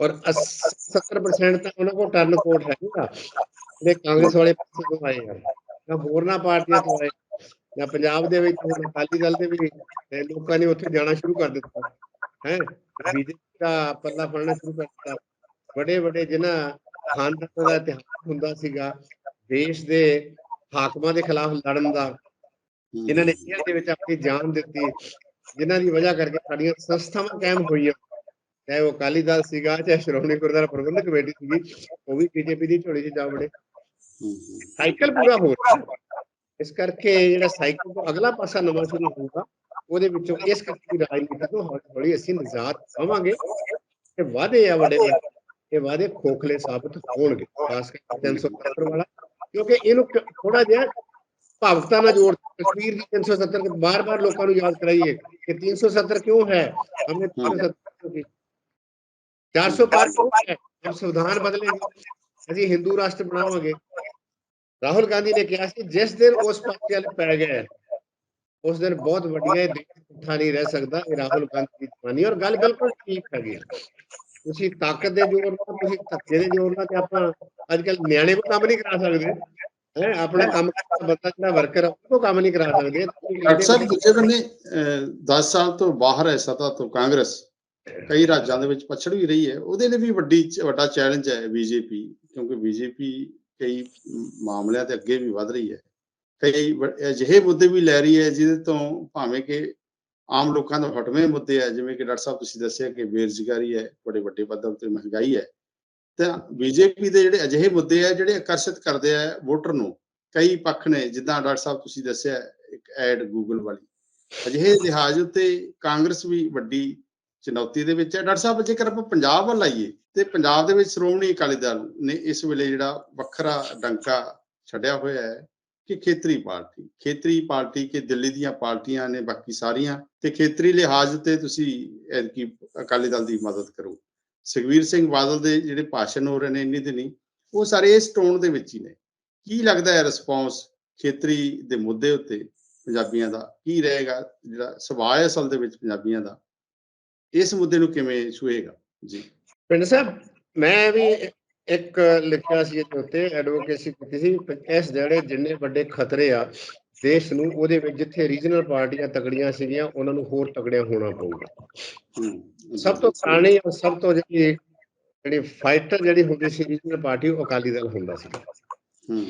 ਔਰ 70% ਤਾਂ ਉਹਨਾਂ ਕੋਲ ਟਰਨ ਕੋਟ ਹੈਗਾ ਜਿਹੜੇ ਕਾਂਗਰਸ ਵਾਲੇ ਪਾਸੇ ਤੋਂ ਆਏ ਆ, ਜਾਂ ਹੋਰਨਾਂ ਪਾਰਟੀਆਂ ਤੋਂ ਆਏ ਜਾਂ ਪੰਜਾਬ ਦੇ ਵਿੱਚ ਹੁਣ, ਅਕਾਲੀ ਦਲ ਦੇ ਵੀ ਲੋਕਾਂ ਨੇ ਉੱਥੇ ਜਾਣਾ ਸ਼ੁਰੂ ਕਰ ਦਿੱਤਾ, ਹੈ? ਬੀਜੇਪੀ ਦਾ ਪੱਲਾ ਫੜਨਾ ਸ਼ੁਰੂ ਕਰ ਦਿੱਤਾ। ਵੱਡੇ ਵੱਡੇ ਜਿਨ੍ਹਾਂ ਖਾਨਦਾਨਾਂ ਦਾ ਇਤਿਹਾਸ ਹੁੰਦਾ ਸੀਗਾ ਦੇਸ਼ ਦੇ ਹਾਕਮਾਂ ਦੇ ਖਿਲਾਫ ਲੜਨ ਦਾ ਜਿਨ੍ਹਾਂ ਨੇ ਜੇਲ੍ਹ ਦੇ ਵਿੱਚ ਆਪਣੀ ਜਾਨ ਦਿੱਤੀ ਜਿਨ੍ਹਾਂ ਦੀ ਵਜ੍ਹਾ ਕਰਕੇ ਸਾਡੀਆਂ ਸੰਸਥਾਵਾਂ ਕਾਇਮ ਹੋਈਆਂ। ਚਾਹੇ ਉਹ ਅਕਾਲੀ ਦਲ ਸੀਗਾ ਚਾਹੇ ਸ਼੍ਰੋਮਣੀ ਗੁਰਦੁਆਰਾ ਪ੍ਰਬੰਧਕ ਕਮੇਟੀ ਸੀਗੀ ਉਹ ਵੀ ਬੀਜੇਪੀ ਦੀ ਝੋਲੀ 'ਚ ਜਾ ਵੜੇ। ਸਾਈਕਲ ਪੂਰਾ ਹੋ ਰਿਹਾ। ਇਸ ਕਰਕੇ ਜਿਹੜਾ ਸਾਈਕਲ ਤੋਂ ਅਗਲਾ ਪਾਸਾ ਨਵਾਂ ਸ਼ੁਰੂ ਹੋਊਗਾ ਉਹਦੇ ਵਿੱਚੋਂ ਇਸ ਦੀ ਰਾਜਨੀਤੀ ਤੋਂ ਹੌਲੀ ਹੌਲੀ ਅਸੀਂ ਨਿਜਾਤ ਪਾਵਾਂਗੇ ਤੇ ਵਾਅਦੇ ਆ ਵੱਡੇ ਵੱਡੇ ਇਹ ਵਾਅਦੇ ਖੋਖਲੇ ਸਾਬਤ ਹੋਣਗੇ। ਖਾਸ ਕਰਕੇ 370 ਵਾਲਾ ਕਿਉਂਕਿ ਇਹਨੂੰ ਥੋੜਾ ਜਿਹਾ ਭਾਵਕਤਾ ਨਾਲ ਜੋੜ ਤਸਵੀਰ ਦੀ 370 ਬਾਰ-ਬਾਰ ਲੋਕਾਂ ਨੂੰ ਯਾਦ ਕਰਾਈਏ ਕਿ 370 ਕਿਉਂ ਹੈ? ਹਮਨੇ 370 400 ਪਾਰ ਕਿਉਂ ਹੈ? ਜਦ ਸੰਵਿਧਾਨ ਬਦਲੇਗੀ, ਅਸੀਂ ਹਿੰਦੂ ਰਾਸ਼ਟਰ ਬਣਾਵਾਂਗੇ। ਰਾਹੁਲ ਗਾਂਧੀ ਨੇ ਕਿਹਾ ਸੀ, ਜਿਸ ਦਿਨ ਉਸ ਪਾਰਟੀ ਵਾਲੇ ਪੈ ਗਏ ਉਸ ਦਿਨ ਬਹੁਤ ਵੱਡੀਆਂ ਦੇਸ਼ ਉੱਠਾ ਨਹੀਂ ਰਹਿ ਸਕਦਾ, ਇਹ ਰਾਹੁਲ ਗਾਂਧੀ ਦੀ ਕਹਾਣੀ ਔਰ ਗੱਲ ਬਿਲਕੁਲ ਠੀਕ ਹੈਗੀ। ਤੁਸੀਂ ਤਾਕਤ ਦੇ ਜ਼ੋਰ ਨਾਲ, ਤੁਸੀਂ ਧੱਕੇ ਦੇ ਜ਼ੋਰ ਨਾਲ ਤੇ ਆਪਾਂ ਅੱਜ ਕੱਲ ਨਿਆਣੇ ਵੀ ਕੰਮ ਨਹੀਂ ਕਰਾ ਸਕਦੇ। ਹੈ, ਆਪਣਾ ਕੰਮ ਕਰਦਾ ਬੰਦਾ ਜਿਹੜਾ ਵਰਕਰ ਉਹ ਕੰਮ ਨਹੀਂ ਕਰਾ ਸਕਦੇ। ਡਾਕਟਰ ਸਾਹਿਬ ਦੂਜੇ ਬੰਨੇ 10 ਸਾਲ ਤੋਂ ਬਾਹਰ ਹੈ, ਸਤਾ ਤੋਂ ਕਾਂਗਰਸ। ਕਈ ਰਾਜਾਂ ਦੇ ਵਿੱਚ ਪਛੜ ਵੀ ਰਹੀ ਹੈ। ਉਹਦੇ ਲਈ ਵੀ ਵੱਡੀ ਵੱਡਾ ਚੈਲੰਜ ਹੈ ਬੀਜੇਪੀ ਕਿਉਂਕਿ ਬੀਜੇਪੀ ਕਈ ਮਾਮਲਿਆਂ ਤੇ ਅੱਗੇ ਵੀ ਵਧ ਰਹੀ ਹੈ। ਕਈ ਅਜਿਹੇ ਮੁੱਦੇ ਵੀ ਲੈ ਰਹੀ ਹੈ, ਜਿਹਦੇ ਤੋਂ ਭਾਵੇਂ ਕਿ ਆਮ ਲੋਕਾਂ ਦੇ ਹਟਵੇਂ ਮੁੱਦੇ ਹੈ ਜਿਵੇਂ ਕਿ ਡਾਕਟਰ ਸਾਹਿਬ ਤੁਸੀਂ ਦੱਸਿਆ ਕਿ ਬੇਰੁਜ਼ਗਾਰੀ ਹੈ, ਬੜੇ ਵੱਡੇ ਪੱਧਰ ਤੇ ਮਹਿੰਗਾਈ ਹੈ, ਤਾਂ ਬੀਜੇਪੀ ਦੇ ਜਿਹੜੇ ਅਜਿਹੇ ਮੁੱਦੇ ਆ, ਜਿਹੜੇ ਆਕਰਸ਼ਿਤ ਕਰਦੇ ਆ ਵੋਟਰ ਨੂੰ, ਕਈ ਪੱਖ ਨੇ, ਜਿੱਦਾਂ ਡਾਕਟਰ ਸਾਹਿਬ ਤੁਸੀਂ ਦੱਸਿਆ, ਇੱਕ ਐਡ ਗੂਗਲ ਵਾਲੀ। ਅਜਿਹੇ ਲਿਹਾਜ਼ ਉੱਤੇ ਕਾਂਗਰਸ ਵੀ ਵੱਡੀ ਚੁਣੌਤੀ ਦੇ ਵਿੱਚ ਹੈ। ਡਾਕਟਰ ਸਾਹਿਬ, ਜੇਕਰ ਆਪਾਂ ਪੰਜਾਬ ਵੱਲ ਆਈਏ, ਤੇ ਪੰਜਾਬ ਦੇ ਵਿੱਚ ਸ਼੍ਰੋਮਣੀ ਅਕਾਲੀ ਦਲ ਨੇ ਇਸ ਵੇਲੇ ਜਿਹੜਾ ਵੱਖਰਾ ਡੰਕਾ ਛੱਡਿਆ ਹੋਇਆ ਹੈ ਕਿ ਖੇਤਰੀ ਪਾਰਟੀ ਖੇਤਰੀ ਪਾਰਟੀ ਕਿ ਦਿੱਲੀ ਦੀਆਂ ਪਾਰਟੀਆਂ ਨੇ ਬਾਕੀ ਸਾਰੀਆਂ ਤੇ ਖੇਤਰੀ ਲਿਹਾਜ਼ ਤੇ ਤੁਸੀਂ ਐਤਕੀ ਅਕਾਲੀ ਦਲ ਦੀ ਮਦਦ ਕਰੋ। ਸੁਖਵੀਰ ਸਿੰਘ ਬਾਦਲ ਦੇ ਜਿਹੜੇ ਭਾਸ਼ਣ ਹੋ ਰਹੇ ਨੇ ਇੰਨੀ ਤੇ ਉਹ ਸਾਰੇ ਇਸ ਟੋਨ ਦੇ ਵਿੱਚ ਹੀ ਨੇ। ਕੀ ਲੱਗਦਾ ਹੈ ਰਿਸਪੌਂਸ ਖੇਤਰੀ ਦੇ ਮੁੱਦੇ ਉੱਤੇ ਪੰਜਾਬੀਆਂ ਦਾ? ਕੀ ਰਹੇਗਾ? ਜਿਹੜਾ ਸੁਭਾਅ ਹੈ ਅਸਲ ਦੇ ਵਿੱਚ ਪੰਜਾਬੀਆਂ ਦਾ। ਇਸ ਮੁੱਦੇ ਨੂੰ ਕਿਵੇਂ ਛੂਏਗਾ? ਜੀ। ਪਿੰਡ ਸਾਹਿਬ, ਮੈਂ ਵੀ ਇੱਕ ਲਿਖਿਆ ਸੀ ਇਹਦੇ ਉੱਤੇ ਐਡਵੋਕੇਸੀ ਕੀਤੀ ਸੀ ਇਸ ਜਿਹੜੇ ਜਿੰਨੇ ਵੱਡੇ ਖਤਰੇ ਆ ਦੇਸ਼ ਨੂੰ ਉਹਦੇ ਵਿੱਚ ਜਿੱਥੇ ਰੀਜਨਲ ਪਾਰਟੀਆਂ ਤਕੜੀਆਂ ਸੀਗੀਆਂ ਉਹਨਾਂ ਨੂੰ ਹੋਰ ਤਕੜਿਆਂ ਹੋਣਾ ਪਊਗਾ। ਸਭ ਤੋਂ ਪੁਰਾਣੀ ਔਰ ਸਭ ਤੋਂ ਜਿਹੜੀ ਜਿਹੜੀ ਫਾਈਟਰ ਜਿਹੜੀ ਹੁੰਦੀ ਸੀ ਰੀਜਨਲ ਪਾਰਟੀ ਉਹ ਅਕਾਲੀ ਦਲ ਹੁੰਦਾ ਸੀ ਹੂੰ।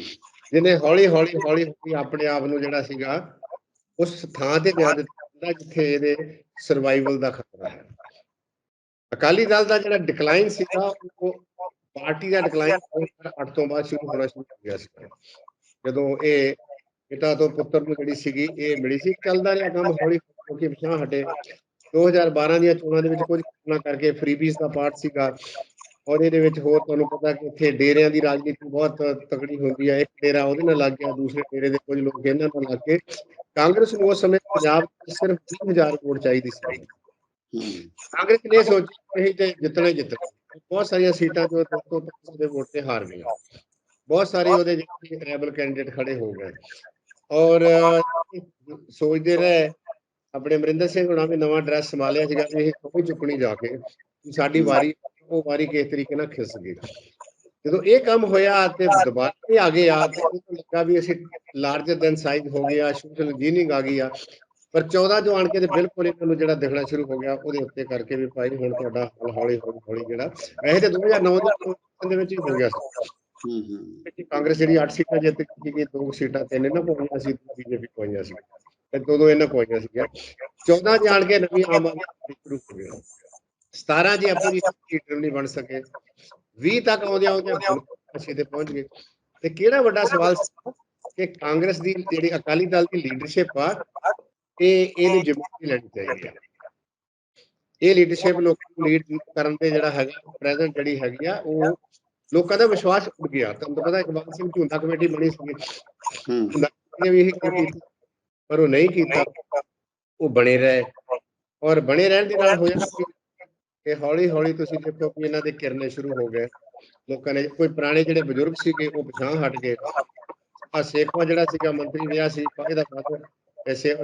ਜਿਹਨੇ ਹੌਲੀ ਹੌਲੀ ਹੌਲੀ ਹੌਲੀ ਆਪਣੇ ਆਪ ਨੂੰ ਜਿਹੜਾ ਸੀਗਾ ਉਸ ਥਾਂ ਤੇ ਲਿਆ ਦਿੱਤਾ ਜਿੱਥੇ ਇਹਦੇ ਸਰਵਾਈਵਲ ਦਾ ਖਤਰਾ ਹੈ। ਅਕਾਲੀ ਦਲ ਦਾ ਜਿਹੜਾ ਡਿਕਲਾਈਨ ਸੀਗਾ ਉਹ ਪਾਰਟੀ ਦਾ ਡਿਕਲਾਈਨ 2008 ਤੋਂ ਬਾਅਦ ਸ਼ੁਰੂ ਹੋਣਾ ਸ਼ੁਰੂ ਹੋ ਗਿਆ ਸੀ। ਜਦੋਂ ਇਹ ਪਿਤਾ ਤੋਂ ਪੁੱਤਰ ਨੂੰ ਜਿਹੜੀ ਸੀਗੀ ਇਹ ਮਿਲੀ ਸੀ। ਚੱਲਦਾ ਰਿਹਾ ਕੰਮ ਹੌਲੀ ਹੌਲੀ ਕਿ ਪਿਛਾਂ ਹਟੇ 2012 ਦੀਆਂ ਚੋਣਾਂ ਦੇ ਵਿੱਚ ਕੁਝ ਘਟਨਾ ਕਰਕੇ ਫਰੀਬੀਜ਼ ਦਾ ਪਾਰਟ ਸੀਗਾ। ਔਰ ਇਹਦੇ ਵਿੱਚ ਹੋਰ ਤੁਹਾਨੂੰ ਪਤਾ ਕਿ ਇੱਥੇ ਡੇਰਿਆਂ ਦੀ ਰਾਜਨੀਤੀ ਬਹੁਤ ਤਕੜੀ ਹੁੰਦੀ ਹੈ ਇੱਕ ਡੇਰਾ ਉਹਦੇ ਨਾਲ ਲੱਗ ਗਿਆ ਦੂਸਰੇ ਡੇਰੇ ਦੇ ਕੁਝ ਲੋਕ ਇਹਨਾਂ ਨਾਲ ਲੱਗ ਕੇ ਕਾਂਗਰਸ ਨੂੰ ਉਸ ਸਮੇਂ ਪੰਜਾਬ ਸਿਰਫ 20000 ਵੋਟ ਚਾਹੀਦੀ ਸੀ। ਕਾਂਗਰਸ ਨੇ ਸੋਚਿਆ ਇਹ ਤੇ ਜਿੱਤਣਾ ਜਿੱਤਣਾ। ਬਹੁਤ ਸਾਰੀਆਂ ਸੀਟਾਂ ਤੋਂ ਤੋਂ ਦੇ ਵੋਟ ਤੇ ਹਾਰ ਗਈਆਂ। ਬਹੁਤ ਸਾਰੇ ਉਹਦੇ ਜਿਹੜੇ ਰੈਬਲ ਕੈਂਡੀਡੇਟ ਖੜੇ ਹੋ ਗਏ। ਔਰ ਸੋਚਦੇ ਰਹੇ, ਆਪਣੇ ਅਮਰਿੰਦਰ ਸਿੰਘ ਹੁਣਾਂ ਵੀ ਨਵਾਂ ਡਰੈਸ ਸੰਭਾਲਿਆ ਸੀਗਾ ਵੀ ਇਹ ਕੋਈ ਚੁੱਕਣੀ ਜਾ ਕੇ ਸਾਡੀ ਵਾਰੀ, ਉਹ ਵਾਰੀ ਕਿਸ ਤਰੀਕੇ ਨਾਲ ਖਿਸ ਗਈ। ਜਦੋਂ ਇਹ ਕੰਮ ਹੋਇਆ ਤੇ ਦੁਬਾਰਾ ਇਹ ਆ ਗਏ ਆ, ਤੇ ਲੱਗਾ ਵੀ ਅਸੀਂ ਲਾਰਜਰ ਦੈਨ ਸਾਈਜ਼ ਹੋ ਗਿਆ ਸੋਸ਼ਲ ਇੰਜੀਨੀਅਰਿੰਗ ਆ ਗਈ ਆ। ਪਰ 14 ਜੋ ਆਣ ਕੇ ਤੇ ਬਿਲਕੁਲ ਇਹਨਾਂ ਨੂੰ ਜਿਹੜਾ ਦਿਖਣਾ ਸ਼ੁਰੂ ਹੋ ਗਿਆ ਉਹਦੇ ਉੱਤੇ ਕਰਕੇ ਵੀ ਭਾਈ ਹੁਣ ਤੁਹਾਡਾ ਹੌਲੀ ਹੌਲੀ ਹੌਲੀ ਜਿਹੜਾ। ਵੈਸੇ ਤੇ 2009 ਦੇ ਵਿੱਚ ਹੀ ਹੋ ਗਿਆ ਸੀ। ਹੂੰ ਹੂੰ। ਕਿ ਕਾਂਗਰਸ ਜਿਹੜੀ 8 ਸੀਟਾਂ ਜਿੱਤ ਗਈ ਕਿ ਦੋ ਸੀਟਾਂ ਤਿੰਨ ਇਹਨਾਂ ਪਵਾਈਆਂ ਸੀ ਬੀਜੇਪੀ ਪਵਾਈਆਂ ਸੀ। ਤੇ ਦੋ ਦੋ ਇਹਨਾਂ ਪਵਾਈਆਂ ਸੀ 14 ਜਾਣ ਕੇ ਨਵੀਂ ਆਮ ਆਦਮੀ ਸ਼ੁਰੂ ਹੋ ਗਿਆ 17 ਜੀ ਆਪਣੀ ਸੀਟ ਨਹੀਂ ਬਣ ਸਕੇ। 20 ਤੱਕ ਆਉਂਦੇ ਆਉਂਦੇ ਅਸੀਂ ਤੇ ਪਹੁੰਚ ਗਏ। ਤੇ ਕਿਹੜਾ ਵੱਡਾ ਸਵਾਲ ਸੀ ਕਿ ਕਾਂਗਰਸ ਦੀ ਜਿਹੜੀ ਅਕਾਲੀ ਦਲ ਦੀ ਲੀਡਰਸ਼ਿਪ ਆ ਇਹ ਇਹਨੂੰ ਜ਼ਿੰਮੇਵਾਰੀ ਲੈਣੀ ਚਾਹੀਦੀ ਹੈ ਇਹ ਲੀਡਰਸ਼ਿਪ ਲੋਕਾਂ ਨੂੰ ਲੀਡ ਕਰਨ ਦੇ ਜਿਹੜਾ ਹੈਗਾ ਪ੍ਰੈਜ਼ੈਂਟ ਜਿਹੜੀ ਹੈਗੀ ਆ ਉਹ ਲੋਕਾਂ ਦਾ ਵਿਸ਼ਵਾਸ ਉੱਡ ਗਿਆ। ਤੁਹਾਨੂੰ ਪਤਾ ਇਕਬਾਲ ਸਿੰਘ ਝੁੰਦਾ ਕਮੇਟੀ ਬਣੀ ਸੀ। ਹੂੰ। ਨੇ ਵੀ ਇਹੀ ਕੀਤਾ ਪਰ ਉਹ ਨਹੀਂ ਕੀਤਾ। ਉਹ ਬਣੇ ਰਹੇ। ਔਰ ਬਣੇ ਰਹਿਣ ਦੇ ਨਾਲ ਹੋਇਆ ਕੀ? ਹੌਲੀ ਹੌਲੀ ਤੁਸੀਂ ਦੇਖੋ ਕਿ ਇਹਨਾਂ ਦੇ ਕਿਰਨੇ ਸ਼ੁਰੂ ਹੋ ਗਏ। ਲੋਕਾਂ ਨੇ ਕੋਈ ਪੁਰਾਣੇ ਜਿਹੜੇ ਬਜ਼ੁਰਗ ਸੀਗੇ ਉਹ ਪਛਾਣ ਹਟ ਗਏ। ਆ ਸੇਖਵਾ ਜਿਹੜਾ ਸੀਗਾ ਮੰਤਰੀ ਰਿਹਾ ਸੀ ਇਹਦਾ ਫਾਦਰ ਐਸੇ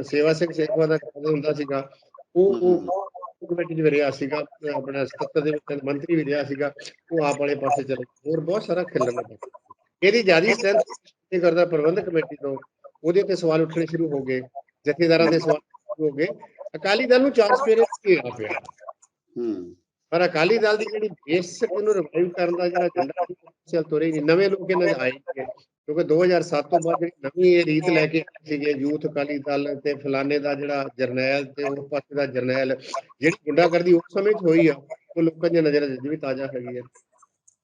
ਸੇਵਾ ਸਿੰਘ ਸੇਖਵਾ ਦਾ father ਹੁੰਦਾ ਸੀਗਾ। ਉਹ ਉਹ ਕਮੇਟੀ ਦੇ ਰਿਹਾ ਸੀਗਾ ਆਪਣਾ 77 ਦੇ ਵਿੱਚ ਮੰਤਰੀ ਵੀ ਰਿਹਾ ਸੀਗਾ ਉਹ ਆਪ ਵਾਲੇ ਪਾਸੇ ਚਲੇ। ਹੋਰ ਬਹੁਤ ਸਾਰਾ ਖਿਲਣ ਲੱਗਾ ਇਹਦੀ ਜ਼ਿਆਦਾ ਸਟਰੈਂਥ ਇਹ ਕਰਦਾ ਪ੍ਰਬੰਧਕ ਕਮੇਟੀ ਤੋਂ। ਉਹਦੇ ਤੇ ਸਵਾਲ ਉੱਠਣੇ ਸ਼ੁਰੂ ਹੋ ਗਏ ਜਥੇਦਾਰਾਂ ਦੇ ਸਵਾਲ ਹੋ ਗਏ। ਅਕਾਲੀ ਦਲ ਨੂੰ ਚਾਰ ਸਪੇਰੇ ਘੇਰਾ ਪਿਆ? ਹੂੰ। ਪਰ ਅਕਾਲੀ ਦਲ ਦੀ ਜਿਹੜੀ ਬੇਸਿਕ ਇਹਨੂੰ ਰਿਵਾਈਵ ਕਰਨ ਦਾ ਜਿਹੜਾ ਸੀ ਚੱਲ ਤੁਰੇ ਨਹੀਂ। ਨਵੇਂ ਲੋਕ ਇਹਨਾਂ ਦੇ ਆਏ ਕਿਉਂਕਿ 2007 ਤੋਂ ਬਾਅਦ ਜਿਹੜੀ ਨਵੀਂ ਇਹ ਰੀਤ ਲੈ ਕੇ ਆਏ ਸੀਗੇ ਯੂਥ ਅਕਾਲੀ ਦਲ ਤੇ ਫਲਾਣੇ ਦਾ ਜਿਹੜਾ ਜਰਨੈਲ ਤੇ ਉਸ ਪਾਸੇ ਦਾ ਜਰਨੈਲ ਜਿਹੜੀ ਗੁੰਡਾਗਰਦੀ ਉਸ ਸਮੇਂ 'ਚ ਹੋਈ ਆ ਉਹ ਲੋਕਾਂ ਦੀਆਂ ਨਜ਼ਰਾਂ 'ਚ ਅਜੇ ਵੀ ਤਾਜ਼ਾ ਹੈਗੀ ਹੈ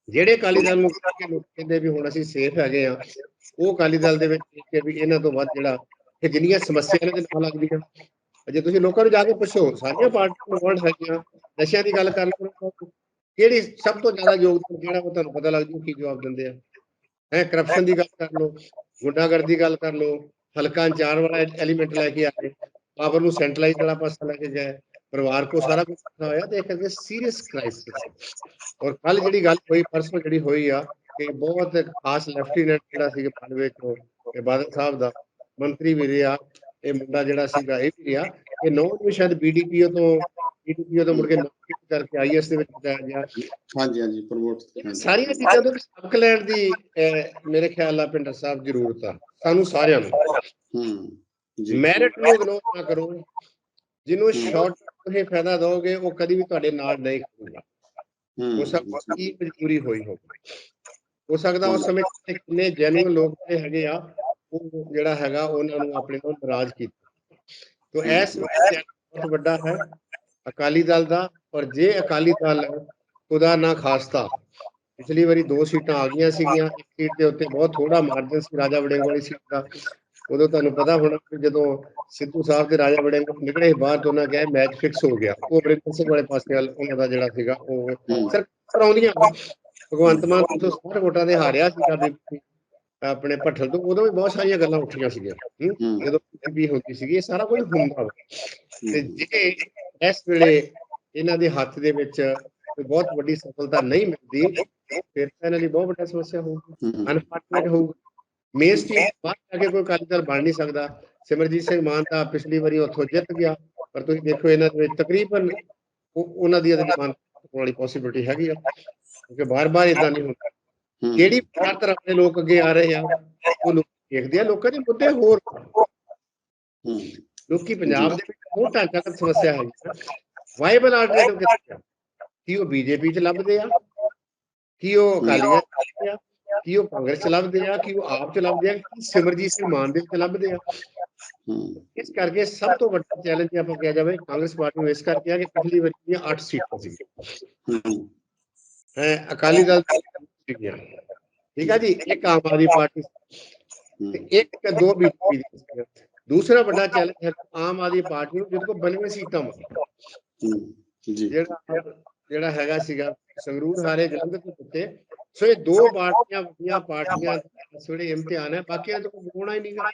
ਜਿਹੜੇ ਅਕਾਲੀ ਦਲ ਨੂੰ ਕਿ ਲੋਕ ਕਹਿੰਦੇ ਵੀ ਹੁਣ ਅਸੀਂ ਸੇਫ ਹੈਗੇ ਆ ਉਹ ਅਕਾਲੀ ਦਲ ਦੇ ਵਿੱਚ ਕੇ ਵੀ ਇਹਨਾਂ ਤੋਂ ਵੱਧ ਜਿਹੜਾ ਕਿ ਜਿੰਨੀਆਂ ਸਮੱਸਿਆਵਾਂ ਦੇ ਨਾਲ ਲੱਗਦੀਆਂ। ਜੇ ਤੁਸੀਂ ਲੋਕਾਂ ਨੂੰ ਜਾ ਕੇ ਪੁੱਛੋ ਸਾਰੀਆਂ ਪਾਰਟੀਆਂ ਇਨਵੋਲਡ ਹੈਗੀਆਂ ਨਸ਼ਿਆਂ ਦੀ ਗੱਲ ਕਰ ਲਓ ਕਿਹੜੀ ਸਭ ਤੋਂ ਜ਼ਿਆਦਾ ਯੋਗਦਾਨ ਕਿਹੜਾ ਉਹ ਤੁਹਾਨੂੰ ਪਤਾ ਲੱਗ ਜੂ ਕੀ ਜਵਾਬ ਦਿੰਦੇ ਆ। ਹੈ ਕਰਪਸ਼ਨ ਦੀ ਗੱਲ ਕਰ ਲਓ, ਗੁੰਡਾਗਰਦੀ ਗੱਲ ਕਰ ਲਓ, ਹਲਕਾ ਇੰਚਾਰਜ ਵਾਲਾ ਐਲੀਮੈਂਟ ਲੈ ਕੇ ਆਏ ਪਾਵਰ ਨੂੰ ਸੈਂਟਰਲਾਈਜ਼ ਵਾਲਾ ਪਾਸਾ ਲੈ ਕੇ ਗਏ ਪਰਿਵਾਰ ਕੋ ਸਾਰਾ ਕੁਝ ਪਤਾ ਹੋਇਆ, ਤੇ ਕਰਕੇ ਸੀਰੀਅਸ ਕ੍ਰਾਈਸਿਸ ਔਰ ਕੱਲ ਜਿਹੜੀ ਗੱਲ ਹੋਈ, ਪਰਸੋਂ ਜਿਹੜੀ ਹੋਈ ਆ, ਕਿ ਬਹੁਤ ਖਾਸ ਲੈਫਟੀਨੈਂਟ ਜਿਹੜਾ ਸੀ ਮਾਲਵੇ ਚੋਂ ਇਹ ਬਾਦਲ ਸਾਹਿਬ ਦਾ, ਮੰਤਰੀ ਵੀ ਰਿਹਾ, ਇਹ ਮੁੰਡਾ ਜਿਹੜਾ ਸੀਗਾ, ਇਹ ਵੀ ਰਿਹਾ, ਇਹ ਨੌ ਨੂੰ ਸ਼ਾਇਦ ਬੀਡੀਪੀਓ ਤੋਂ ਬੀਡੀਪੀਓ ਤੋਂ ਮੁੜ ਕੇ ਨੌਕਰੀ ਕਰਕੇ ਆਈਐਸ ਦੇ ਵਿੱਚ ਬਤਾਇਆ ਗਿਆ ਹਾਂਜੀ ਹਾਂਜੀ ਪ੍ਰਮੋਟ ਸਾਰੀਆਂ ਚੀਜ਼ਾਂ ਤੋਂ ਸਬਕ ਲੈਣ ਦੀ ਮੇਰੇ ਖਿਆਲ ਨਾਲ ਪਿੰਡਰ ਸਾਹਿਬ ਜ਼ਰੂਰਤ ਆ ਸਾਨੂੰ ਸਾਰਿਆਂ ਨੂੰ। ਹੂੰ ਜੀ। ਮੈਰਿਟ ਨੂੰ ਇਗਨੋਰ ਨਾ ਕਰੋ। ਜਿਹਨੂੰ ਸ਼ਾਰਟ ਟਰਮ ਇਹ ਫਾਇਦਾ ਦੋਗੇ ਉਹ ਕਦੀ ਵੀ ਤੁਹਾਡੇ ਨਾਲ ਨਹੀਂ ਖੜੂਗਾ ਹੂੰ ਸਕਦਾ ਕੀ ਮਜਬੂਰੀ ਹੋਈ ਹੋਵੇ। ਹੋ ਸਕਦਾ ਉਸ ਸਮੇਂ ਕਿੰਨੇ ਜੈਨੂਇਨ ਲੋਕ ਜਿਹੜੇ ਹੈਗੇ ਆ ਉਹ ਜਿਹੜਾ ਹੈਗਾ ਉਹਨਾਂ ਨੂੰ ਆਪਣੇ ਨਾਲ ਨਾਰਾਜ਼ ਕੀਤਾ। ਤੋ ਇਸ ਵਿੱਚ ਬਹੁਤ ਵੱਡਾ ਹੈ। ਅਕਾਲੀ ਦਲ ਦਾ ਔਰ ਜੇ ਅਕਾਲੀ ਦਲ ਖੁਦਾ ਨਾ ਖਾਸਤਾ ਪਿਛਲੀ ਵਾਰੀ ਦੋ ਸੀਟਾਂ ਆ ਗਈਆਂ ਸੀਗੀਆਂ ਇੱਕ ਸੀਟ ਦੇ ਉੱਤੇ ਬਹੁਤ ਥੋੜਾ ਮਾਰਜਨ ਸੀ ਰਾਜਾ ਵੜਿੰਗ ਵਾਲੀ ਸੀਟ ਦਾ। ਉਦੋਂ ਤੁਹਾਨੂੰ ਪਤਾ ਹੋਣਾ ਕਿ ਜਦੋਂ ਸਿੱਧੂ ਸਾਹਿਬ ਤੇ ਰਾਜਾ ਵੜਿੰਗ ਨਿਕਲੇ ਬਾਹਰ ਤੋਂ ਉਹਨਾਂ ਕਿਹਾ ਮੈਚ ਫਿਕਸ ਹੋ ਗਿਆ। ਉਹ ਅਮਰਿੰਦਰ ਸਿੰਘ ਵਾਲੇ ਪਾਸੇ ਵੱਲ ਉਹਨਾਂ ਦਾ ਜਿਹੜਾ ਸੀਗਾ ਉਹ ਹੂੰ। ਸਰਕਾਰ ਆਉਂਦੀਆਂ। ਭਗਵੰਤ ਮਾਨ ਤੋਂ ਸਾਰੇ ਵੋਟਾਂ ਦੇ ਹਾਰਿਆ ਸੀਗਾ ਬੀਬੀ ਆਪਣੇ ਭੱਠਲ ਤੋਂ। ਉਦੋਂ ਵੀ ਬਹੁਤ ਸਾਰੀਆਂ ਗੱਲਾਂ ਉੱਠੀਆਂ ਸੀਗੀਆਂ। ਜਦੋਂ ਵੀ ਹੁੰਦੀ ਸੀਗੀ ਇਹ ਸਾਰਾ ਕੁਝ ਹੁੰਦਾ ਤੇ ਜੇ ਇਸ ਵੇਲੇ ਇਹਨਾਂ ਦੇ ਹੱਥ ਦੇ ਵਿੱਚ ਕੋਈ ਬਹੁਤ ਵੱਡੀ ਸਫਲਤਾ ਨਹੀਂ ਮਿਲਦੀ। ਫਿਰ ਇਹਨਾਂ ਲਈ ਬਹੁਤ ਵੱਡਾ ਸਮੱਸਿਆ ਹੋਊਗੀ। ਅਨਫੋਰਚੂਨੇਟ ਹੋਊਗਾ। ਮੇਨ ਸਟ੍ਰੀਮ ਬਾਹਰ ਜਾ ਕੇ ਕੋਈ ਅਕਾਲੀ ਦਲ ਬਣ ਨਹੀਂ ਸਕਦਾ। ਸਿਮਰਜੀਤ ਸਿੰਘ ਮਾਨ ਤਾਂ ਪਿਛਲੀ ਵਾਰੀ ਉੱਥੋਂ ਜਿੱਤ ਗਿਆ। ਪਰ ਤੁਸੀਂ ਦੇਖੋ ਇਹਨਾਂ ਦੇ ਵਿੱਚ ਤਕਰੀਬਨ ਉਹ- ਉਹਨਾਂ ਦੀ ਅਜੇ ਮਾਨ ਵਾਲੀ ਪੋਸਿਬਿਲਿਟੀ ਹੈਗੀ ਆ। ਕਿਉਂਕਿ ਬਾਰ-ਬਾਰ ਇਦਾਂ ਨਹੀਂ ਹੁੰਦਾ। ਜਿਹੜੀ ਤਰ੍ਹਾਂ ਦੇ ਲੋਕ ਅੱਗੇ ਆ ਰਹੇ ਆ ਉਹ ਲੋਕ ਦੇਖਦੇ ਆ। ਲੋਕਾਂ ਦੇ ਮੁੱਦੇ ਹੋਰ। ਹੂੰ। ਲੋਕੀ ਪੰਜਾਬ ਦੇ ਵਿੱਚ ਬਹੁਤ ਢਾਂਚਾਗਤ ਸਮੱਸਿਆ ਹੈ। ਵਾਇਬਲ ਆਲਟਰਨੇਟਿਵ ਕਿੱਥੇ ਕੀ ਉਹ ਬੀਜੇਪੀ ਚ ਲੱਭਦੇ ਆ? ਕੀ ਉਹ ਅਕਾਲੀਆਂ ਚ ਆ? ਕੀ ਉਹ ਕਾਂਗਰਸ ਚ ਲੱਭਦੇ ਆ? ਕੀ ਉਹ ਆਪ ਚ ਲੱਭਦੇ ਆ? ਕੀ ਸਿਮਰਜੀਤ ਸਿੰਘ ਮਾਨ ਦੇ ਚ ਲੱਭਦੇ ਆ? ਇਸ ਕਰਕੇ ਸਭ ਤੋਂ ਵੱਡਾ ਚੈਲੰਜ ਆਪਾਂ ਕਿਹਾ ਜਾਵੇ ਕਾਂਗਰਸ ਪਾਰਟੀ ਨੂੰ ਇਸ ਕਰਕੇ ਆ ਕਿ ਪਿਛਲੀ ਵਾਰੀ ਦੀਆਂ 8 ਸੀਟਾਂ ਸੀ। ਹੂੰ। ਅਕਾਲੀ ਦਲ ਸੀਗੀਆਂ। ਠੀਕ ਆ ਜੀ? ਇੱਕ ਆਮ ਆਦਮੀ ਪਾਰਟੀ ਤੇ ਇੱਕ ਦੋ ਬੀਜੇਪੀ ਦੀ। ਦੂਸਰਾ ਵੱਡਾ ਚੈਲੰਜ ਹੈ ਆਮ ਆਦਮੀ ਪਾਰਟੀ ਨੂੰ ਜਿਹਦੇ ਕੋਲ 92 ਸੀਟਾਂ ਜੀ ਜਿਹੜਾ ਜਿਹੜਾ ਹੈਗਾ ਸੀਗਾ ਸੰਗਰੂਰ ਹਾਰੇ ਜਲੰਧਰ ਤੋਂ ਜਿੱਤੇ ਸੋ ਇਹ ਦੋ ਪਾਰਟੀਆਂ ਵੱਡੀਆਂ ਪਾਰਟੀਆਂ ਦਾ ਵੇਲੇ ਇਮਤਿਹਾਨ ਹੈ ਬਾਕੀਆਂ ਤੋਂ ਕੋਈ ਹੋਣਾ ਹੀ ਨਹੀਂਗਾ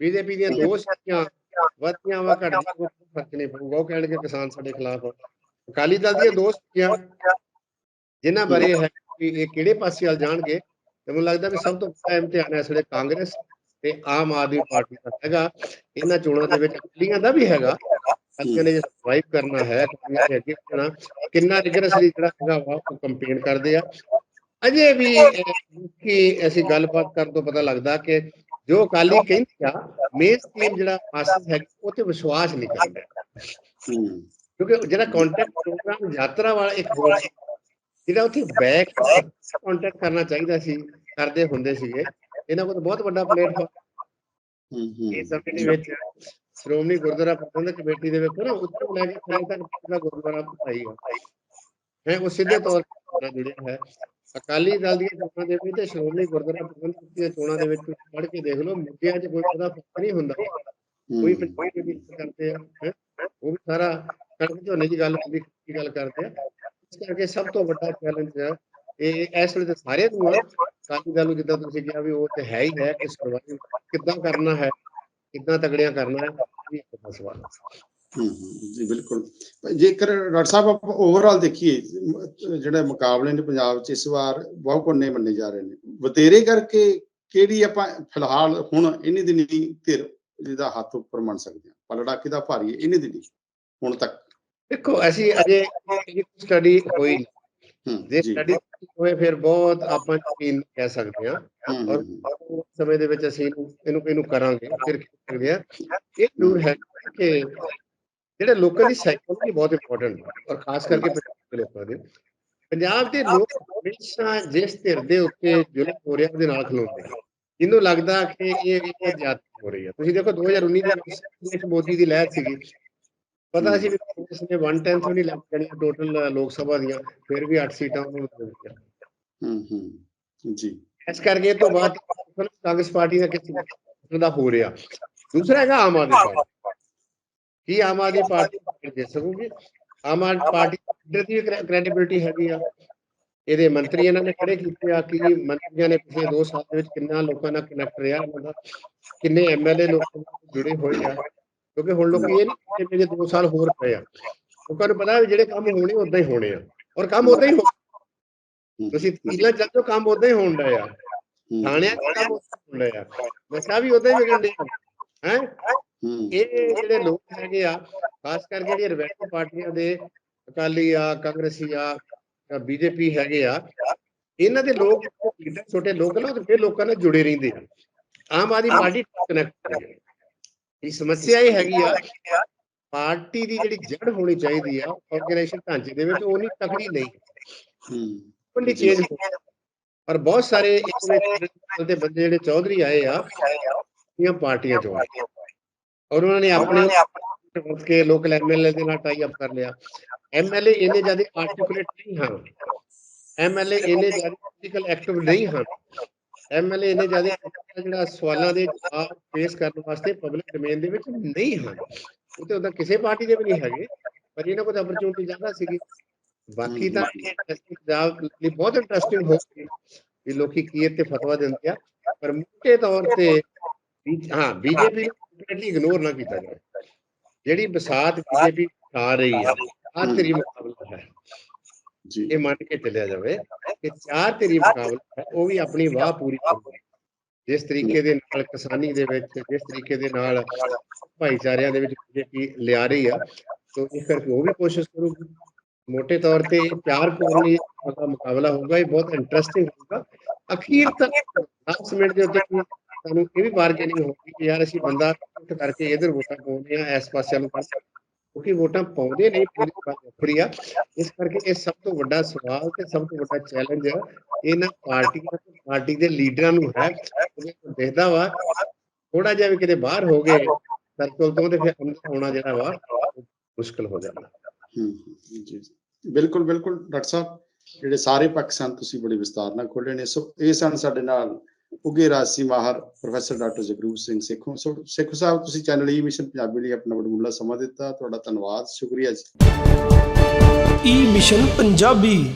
ਬੀਜੇਪੀ ਦੀਆਂ ਦੋ ਸੀਟਾਂ ਵਧੀਆਂ ਵਾ ਘਟੀਆਂ ਕੋਈ ਫ਼ਰਕ ਨਹੀਂ ਪਊਗਾ। ਉਹ ਕਹਿਣਗੇ ਕਿਸਾਨ ਸਾਡੇ ਖਿਲਾਫ ਅਕਾਲੀ ਦਲ ਦੀਆਂ ਦੋ ਸੀਟਾਂ ਜਿਨ੍ਹਾਂ ਬਾਰੇ ਹੈ ਕਿ ਇਹ ਕਿਹੜੇ ਪਾਸੇ ਵੱਲ ਜਾਣਗੇ ਤੇ ਮੈਨੂੰ ਲੱਗਦਾ ਵੀ ਸਭ ਤੋਂ ਵੱਡਾ ਇਮਤਿਹਾਨ ਹੈ ਇਸ ਵੇਲੇ ਕਾਂਗਰਸ। ਤੇ ਆਮ ਆਦਮੀ ਪਾਰਟੀ ਦਾ ਹੈਗਾ, ਇਹਨਾਂ ਚੋਣਾਂ ਦੇ ਵਿੱਚ ਅਕਾਲੀਆਂ ਦਾ ਵੀ ਹੈਗਾ। ਅਕਾਲੀਆਂ ਨੇ ਜੇ ਸਰਵਾਈਵ ਕਰਨਾ ਹੈ ਅਕਾਲੀਆਂ ਨੇ ਅੱਗੇ ਜਾਣਾ ਕਿੰਨਾ ਰਿਗਰਸਲੀ ਜਿਹੜਾ ਹੈਗਾ ਵਾ, ਉਹ ਕੰਪੇਨ ਕਰਦੇ ਆ। ਅਜੇ ਵੀ ਕਿ ਅਸੀਂ ਗੱਲਬਾਤ ਕਰਨ ਤੋਂ ਪਤਾ ਲੱਗਦਾ ਕਿ ਜੋ ਅਕਾਲੀ ਕਹਿੰਦੇ ਆ ਮੇਨ ਸਟ੍ਰੀਮ ਜਿਹੜਾ ਮਾਸਸ ਹੈ ਉਹ ਤੇ ਵਿਸ਼ਵਾਸ ਨਹੀਂ ਕਰਦੇ। ਕਿਉਂਕਿ ਜਿਹੜਾ ਕੰਟੈਕਟ ਪ੍ਰੋਗਰਾਮ ਯਾਤਰਾ ਵਾਲਾ ਇੱਕ ਹੋਰ ਜਿਹੜਾ ਉੱਥੇ ਬੈਕ ਕੰਟੈਕਟ ਕਰਨਾ ਚਾਹੀਦਾ ਸੀ, ਕਰਦੇ ਹੁੰਦੇ ਸੀਗੇ। ਇਹਨਾਂ ਕੋਲ ਬਹੁਤ ਵੱਡਾ ਪਲੇਟਫਾਰਮ ਹੂੰ ਇਸ ਸਮੇਂ ਦੇ ਵਿੱਚ ਸ਼੍ਰੋਮਣੀ ਗੁਰਦੁਆਰਾ ਪ੍ਰਬੰਧਕ ਕਮੇਟੀ ਦੇ ਵਿੱਚ ਨਾ ਉੱਤੋਂ ਲੈ ਕੇ ਥੱਲੇ ਤੱਕ ਪੂਰਾ ਗੁਰਦੁਆਰਾ ਭਾਈ ਹੈ ਉਹ ਸਿੱਧੇ ਤੌਰ ਤੇ ਜੁੜਿਆ ਹੈ ਅਕਾਲੀ ਦਲ ਦੀਆਂ ਚੋਣਾਂ ਦੇ ਵਿੱਚ ਤੇ ਸ਼੍ਰੋਮਣੀ ਗੁਰਦੁਆਰਾ ਪ੍ਰਬੰਧਕ ਦੀਆਂ ਚੋਣਾਂ ਦੇ ਵਿੱਚ ਪੜ੍ਹ ਕੇ ਦੇਖ ਲਓ ਮੁੱਦਿਆਂ 'ਚ ਕੋਈ ਉਹਦਾ ਫ਼ਰਕ ਨਹੀਂ ਹੁੰਦਾ। ਕੋਈ ਪੰਜਾਬੀ ਵੀ ਕਰਦੇ ਆ। ਉਹ ਵੀ ਸਾਰਾ ਕਣਕ ਝੋਨੇ ਦੀ ਗੱਲ ਹੁੰਦੀ ਦੀ ਗੱਲ ਕਰਦੇ ਆ। ਇਸ ਕਰਕੇ ਸਭ ਤੋਂ ਵੱਡਾ ਚੈਲੰਜ ਹੈ ਇਹ ਇਸ ਵੇਲੇ ਸਾਰੇ ਨੂੰ ਆ ਦਲ ਨੂੰ ਜਿੱਦਾਂ ਤੁਸੀਂ ਕਿਹਾ ਵੀ ਉਹ ਤੇ ਹੈ ਹੀ ਹੈ ਕਿ ਸਰਵਾਈਵ ਕਿੱਦਾਂ ਕਰਨਾ ਹੈ ਕਿੱਦਾਂ ਤਗੜਿਆਂ ਕਰਨਾ ਹੈ ਇਹ ਇੱਕ ਸਵਾਲ ਹੈ। ਜੀ ਬਿਲਕੁਲ। ਜੇਕਰ ਡਾਕਟਰ ਸਾਹਿਬ ਆਪਾਂ ਓਵਰਆਲ ਦੇਖੀਏ ਜਿਹੜੇ ਮੁਕਾਬਲੇ ਨੇ ਪੰਜਾਬ 'ਚ ਇਸ ਵਾਰ ਬਹੁਤ ਕੋਨੇ ਮੰਨੇ ਜਾ ਰਹੇ ਨੇ। ਵਤੇਰੇ ਕਰਕੇ ਕਿਹੜੀ ਆਪਾਂ ਫਿਲਹਾਲ ਹੁਣ ਇਹਨੇ ਦਿਨੀ ਧਿਰ ਜਿਹਦਾ ਹੱਥ ਉੱਪਰ ਮੰਨ ਸਕਦੇ ਹਾਂ ਪਲੜਾ ਕਿਹਦਾ ਭਾਰੀ ਹੈ ਇਹਨੇ ਦਿਨੀ ਹੁਣ ਤੱਕ। ਦੇਖੋ ਅਸੀਂ ਅਜੇ ਸਟੱਡੀ ਹੋਈ ਜੇ ਸਟੱਡੀ ਹੋਏ ਫਿਰ ਬਹੁਤ ਆਪਾਂ ਯਕੀਨ ਕਹਿ ਸਕਦੇ ਹਾਂ। ਹੂੰ, ਔਰ ਹੂੰ, ਸਮੇਂ ਦੇ ਵਿੱਚ ਅਸੀਂ ਇਹਨੂੰ ਇਹਨੂੰ ਕਰਾਂਗੇ ਫਿਰ ਕੀ ਸਕਦੇ ਆ ਇਹ ਜ਼ਰੂਰ ਹੈ ਕਿ ਜਿਹੜੇ ਲੋਕਾਂ ਦੀ ਸਾਈਕੋਲੋਜੀ ਬਹੁਤ ਇੰਪੋਰਟੈਂਟ ਹੈ ਔਰ ਖਾਸ ਕਰਕੇ ਪੰਜਾਬ ਦੇ ਲੋਕਾਂ ਦੇ। ਪੰਜਾਬ ਦੇ ਲੋਕ ਹਮੇਸ਼ਾ ਜਿਸ ਧਿਰ ਦੇ ਉੱਤੇ ਜ਼ੁਲਮ ਹੋ ਰਿਹਾ ਉਹਦੇ ਨਾਲ ਆ। ਇਹਨੂੰ ਲੱਗਦਾ ਕਿ ਇਹ ਇਹ ਜ਼ਿਆਦਾ ਹੋ ਰਹੀ ਹੈ। ਤੁਸੀਂ ਦੇਖੋ 2019 ਦੇ ਵਿੱਚ ਮੋਦੀ ਦੀ ਲਹਿਰ ਸੀਗੀ। ਪਤਾ ਸੀ ਵੀ ਕਾਂਗਰਸ ਨੇ 1/10 ਵੀ ਨਹੀਂ ਲੱਗ ਜਾਣੀਆਂ ਟੋਟਲ ਲੋਕ ਸਭਾ ਦੀਆਂ ਫਿਰ ਵੀ 8 ਸੀਟਾਂ ਉਹਨੂੰ ਮਿਲੀਆਂ ਹੂੰ ਹੂੰ ਜੀ। ਇਸ ਕਰਕੇ ਤੋਂ ਬਾਅਦ ਕਾਂਗਰਸ ਪਾਰਟੀ ਦਾ ਕਿਸ ਤਰ੍ਹਾਂ ਦਾ ਹੋ ਰਿਹਾ। ਦੂਸਰਾ ਹੈਗਾ ਆਮ ਆਦਮੀ ਪਾਰਟੀ। ਕੀ ਆਮ ਆਦਮੀ ਪਾਰਟੀ ਦੇ ਸਕੂਗੀ? ਆਮ ਆਦਮੀ ਪਾਰਟੀ ਦੀ ਕ੍ਰੈਡੀਬਿਲਿਟੀ ਹੈਗੀ ਆ। ਇਹਦੇ ਮੰਤਰੀ ਇਹਨਾਂ ਨੇ ਖੜੇ ਕੀਤੇ ਆ? ਕਿ ਮੰਤਰੀਆਂ ਨੇ ਪਿਛਲੇ 2 ਸਾਲ ਦੇ ਵਿੱਚ ਕਿੰਨਾ ਲੋਕਾਂ ਨਾਲ ਕਨੈਕਟ ਰਿਹਾ ਇਹਨਾਂ ਦਾ? ਕਿੰਨੇ ਐਮਐਲਏ ਲੋਕਾਂ ਨਾਲ ਜੁੜੇ ਹੋਏ ਆ? ਕਿਉਂਕਿ ਹੁਣ ਲੋਕ ਇਹ ਨਹੀਂ ਕਿ ਮੇਰੇ 2 ਸਾਲ ਹੋਰ ਪਏ ਆ। ਲੋਕਾਂ ਨੂੰ ਪਤਾ ਵੀ ਜਿਹੜੇ ਕੰਮ ਹੋਣੇ ਉਦਾਂ ਹੀ ਹੋਣੇ ਆ। ਔਰ ਕੰਮ ਉਦਾਂ ਹੀ ਹੋ ਤੁਸੀਂ ਤੀਲਾ ਜਦੋਂ ਕੰਮ ਉਦਾਂ ਹੀ ਹੋਣ ਡਿਆ ਆ। ਥਾਣਿਆਂ ਦਾ ਕੰਮ ਹੋਣ ਡਿਆ ਆ। ਨਸ਼ਾ ਵੀ ਉਦਾਂ ਹੀ ਵਿਗਣ ਡਿਆ ਹੈ? ਇਹ ਜਿਹੜੇ ਲੋਕ ਹੈਗੇ ਆ ਖਾਸ ਕਰਕੇ ਜਿਹੜੀਆਂ ਰਵੈਤੀ ਪਾਰਟੀਆਂ ਦੇ ਅਕਾਲੀ ਆ ਕਾਂਗਰਸੀ ਆ ਜਾਂ ਬੀਜੇਪੀ ਹੈਗੇ ਆ ਇਹਨਾਂ ਦੇ ਲੋਕ ਛੋਟੇ ਲੋਕ ਨਾ ਉਹ ਫਿਰ ਲੋਕਾਂ ਨਾਲ ਜੁੜੇ ਰਹਿੰਦੇ ਆ। ਆਮ ਆਦਮੀ ਪਾਰਟੀ ਕਨੈਕਟ ਹੈ ਇਹ ਸਮੱਸਿਆ ਇਹ ਹੈਗੀ ਆ ਪਾਰਟੀ ਦੀ ਜਿਹੜੀ ਜੜ ਹੋਣੀ ਚਾਹੀਦੀ ਆ ਆਰਗੇਨਾਈਜੇਸ਼ਨ ਢਾਂਚੇ ਦੇ ਵਿੱਚ ਉਹ ਨਹੀਂ ਤਕੜੀ ਨਹੀਂ। ਹੂੰ। ਕੰਡੀ ਚੇਂਜ ਪਰ ਬਹੁਤ ਸਾਰੇ ਇਸਨੇ ਦੇ ਬੰਦੇ ਜਿਹੜੇ ਚੌਧਰੀ ਆਏ ਆ ਇਹ ਪਾਰਟੀਆਂ ਚੋਂ ਆਏ। ਔਰ ਉਹਨਾਂ ਨੇ ਆਪਣੇ ਕੇ ਲੋਕਲ ਐਮਐਲਏ ਦੇ ਨਾਲ ਟਾਈ ਅਪ ਕਰ ਲਿਆ। ਐਮਐਲਏ ਇਹਨੇ ਜ਼ਿਆਦਾ ਆਰਟੀਕੂਲੇਟ ਨਹੀਂ ਹਨ। ਐਮਐਲਏ ਇਹਨੇ ਜ਼ਿਆਦਾ ਪੋਲੀਟੀਕਲ ਐਕਟਿਵ ਨਹੀਂ ਹਨ। ਐਮਐਲਏ ਇਹਨੇ ਜ਼ਿਆਦਾ ਜਿਹੜਾ ਸਵਾਲਾਂ ਦੇ ਜਵਾਬ ਫੇਸ ਕਰਨ ਵਾਸਤੇ ਪਬਲਿਕ ਡੋਮੇਨ ਦੇ ਵਿੱਚ ਨਹੀਂ ਹਨ। ਉਹ ਤੇ ਉਹਦਾ ਕਿਸੇ ਪਾਰਟੀ ਦੇ ਵੀ ਨਹੀਂ ਹੈਗੇ ਪਰ ਇਹਨਾਂ ਕੋਲ ਅਪਰਚੂਨਿਟੀ ਜ਼ਿਆਦਾ ਸੀਗੀ। ਬਾਕੀ ਤਾਂ ਇਹ ਪੰਜਾਬ ਲਈ ਬਹੁਤ ਇੰਟਰਸਟਿੰਗ ਹੋ ਗਈ ਵੀ ਲੋਕੀ ਕੀ ਇਹ ਤੇ ਫਤਵਾ ਦਿੰਦੇ ਆ। ਪਰ ਮੋਟੇ ਤੌਰ ਤੇ ਹਾਂ ਬੀਜੇਪੀ ਨੂੰ ਕੰਪਲੀਟਲੀ ਇਗਨੋਰ ਨਾ ਕੀਤਾ ਜਾਵੇ। ਜਿਹੜੀ ਬਸਾਤ ਬੀਜੇਪੀ ਖਾ ਰਹੀ ਆ ਆਹ ਤੇਰੀ ਮੁਕਾਬਲਾ ਹੈ। ਇਹ ਮੰਨ ਕੇ ਚੱਲਿਆ ਜਾਵੇ ਕਿ ਚਾਰ ਤੇਰੀ ਮੁਕਾਬਲਾ ਹੈ ਉਹ ਵੀ ਆਪਣੀ ਵਾਹ ਪੂਰੀ ਜਿਸ ਤਰੀਕੇ ਦੇ ਨਾਲ ਕਿਸਾਨੀ ਦੇ ਵਿੱਚ ਜਿਸ ਤਰੀਕੇ ਦੇ ਨਾਲ ਭਾਈਚਾਰਿਆਂ ਦੇ ਵਿੱਚ ਬੀਜੇਪੀ ਲਿਆ ਰਹੀ ਆ ਤੋਂ ਇਸ ਕਰਕੇ ਉਹ ਵੀ ਕੋਸ਼ਿਸ਼ ਕਰੂਗੀ। ਮੋٹے ਤੌਰ ਤੇ ਚਾਰ ਕੋਣੀ ਦਾ ਮੁਕਾਬਲਾ ਹੋਊਗਾ ਇਹ ਬਹੁਤ ਇੰਟਰਸਟਿੰਗ ਹੋਊਗਾ। ਅਖੀਰ ਤੱਕ 10 ਮਿੰਟ ਦੇ ਉੱਤੇ ਕੀ ਸਾਨੂੰ ਇਹ ਵੀ ਬਾਰਗੇਨਿੰਗ ਹੋਊਗੀ ਕਿ ਯਾਰ ਅਸੀਂ ਬੰਦਾ ਕਰਕੇ ਇਧਰ ਵੋਟਾਂ ਪਾਉਂਦੇ ਆ ਇਸ ਪਾਸੇ ਨੂੰ ਕਿਉਂਕਿ ਵੋਟਾਂ ਪਾਉਂਦੇ ਨਹੀਂ ਪੂਰੀ ਆ। ਇਸ ਕਰਕੇ ਇਹ ਸਭ ਤੋਂ ਵੱਡਾ ਸਵਾਲ ਤੇ ਸਭ ਤੋਂ ਵੱਡਾ ਚੈਲੰਜ ਇਹਨਾਂ ਪਾਰਟੀਆਂ ਤੇ, ਪਾਰਟੀ ਦੇ ਲੀਡਰਾਂ ਨੂੰ ਹੈ। ਦੇਖਦਾ ਵਾ ਥੋੜਾ ਜਿਹਾ ਵੀ ਕਿਤੇ ਬਾਹਰ ਹੋ ਗਏ, ਸਰਕਲ ਤੋਂ ਤੇ ਫਿਰ ਅੰਦਰ ਆਉਣਾ ਜਿਹੜਾ ਵਾ, ਉਹ ਮੁਸ਼ਕਲ ਹੋ ਜਾਂਦਾ। ਹੂੰ ਜੀ। ਬਿਲਕੁਲ ਬਿਲਕੁਲ, ਡਾਕਟਰ ਸਾਹਿਬ, ਜਿਹੜੇ ਸਾਰੇ ਪੱਖ ਸਨ, ਤੁਸੀਂ ਬੜੇ ਵਿਸਤਾਰ ਨਾਲ ਖੋਲ੍ਹੇ ਨੇ। ਸੋ, ਇਹ ਸਨ ਸਾਡੇ ਨਾਲ ਉਗੇ ਰਾਜਸੀ ਮਾਹਰ professor doctor Jagroop Singh Sekhon. So ਸਾਹਿਬ, ਤੁਸੀਂ ਚੈਨਲ ਈ ਮਿਸ਼ਨ ਪੰਜਾਬੀ ਲਈ ਆਪਣਾ ਬੜਮੁੱਲਾ ਸਮਾਂ ਦਿੱਤਾ। ਤੁਹਾਡਾ ਧੰਨਵਾਦ, ਸ਼ੁਕਰੀਆ ਜੀ। ਈ ਮਿਸ਼ਨ ਪੰਜਾਬੀ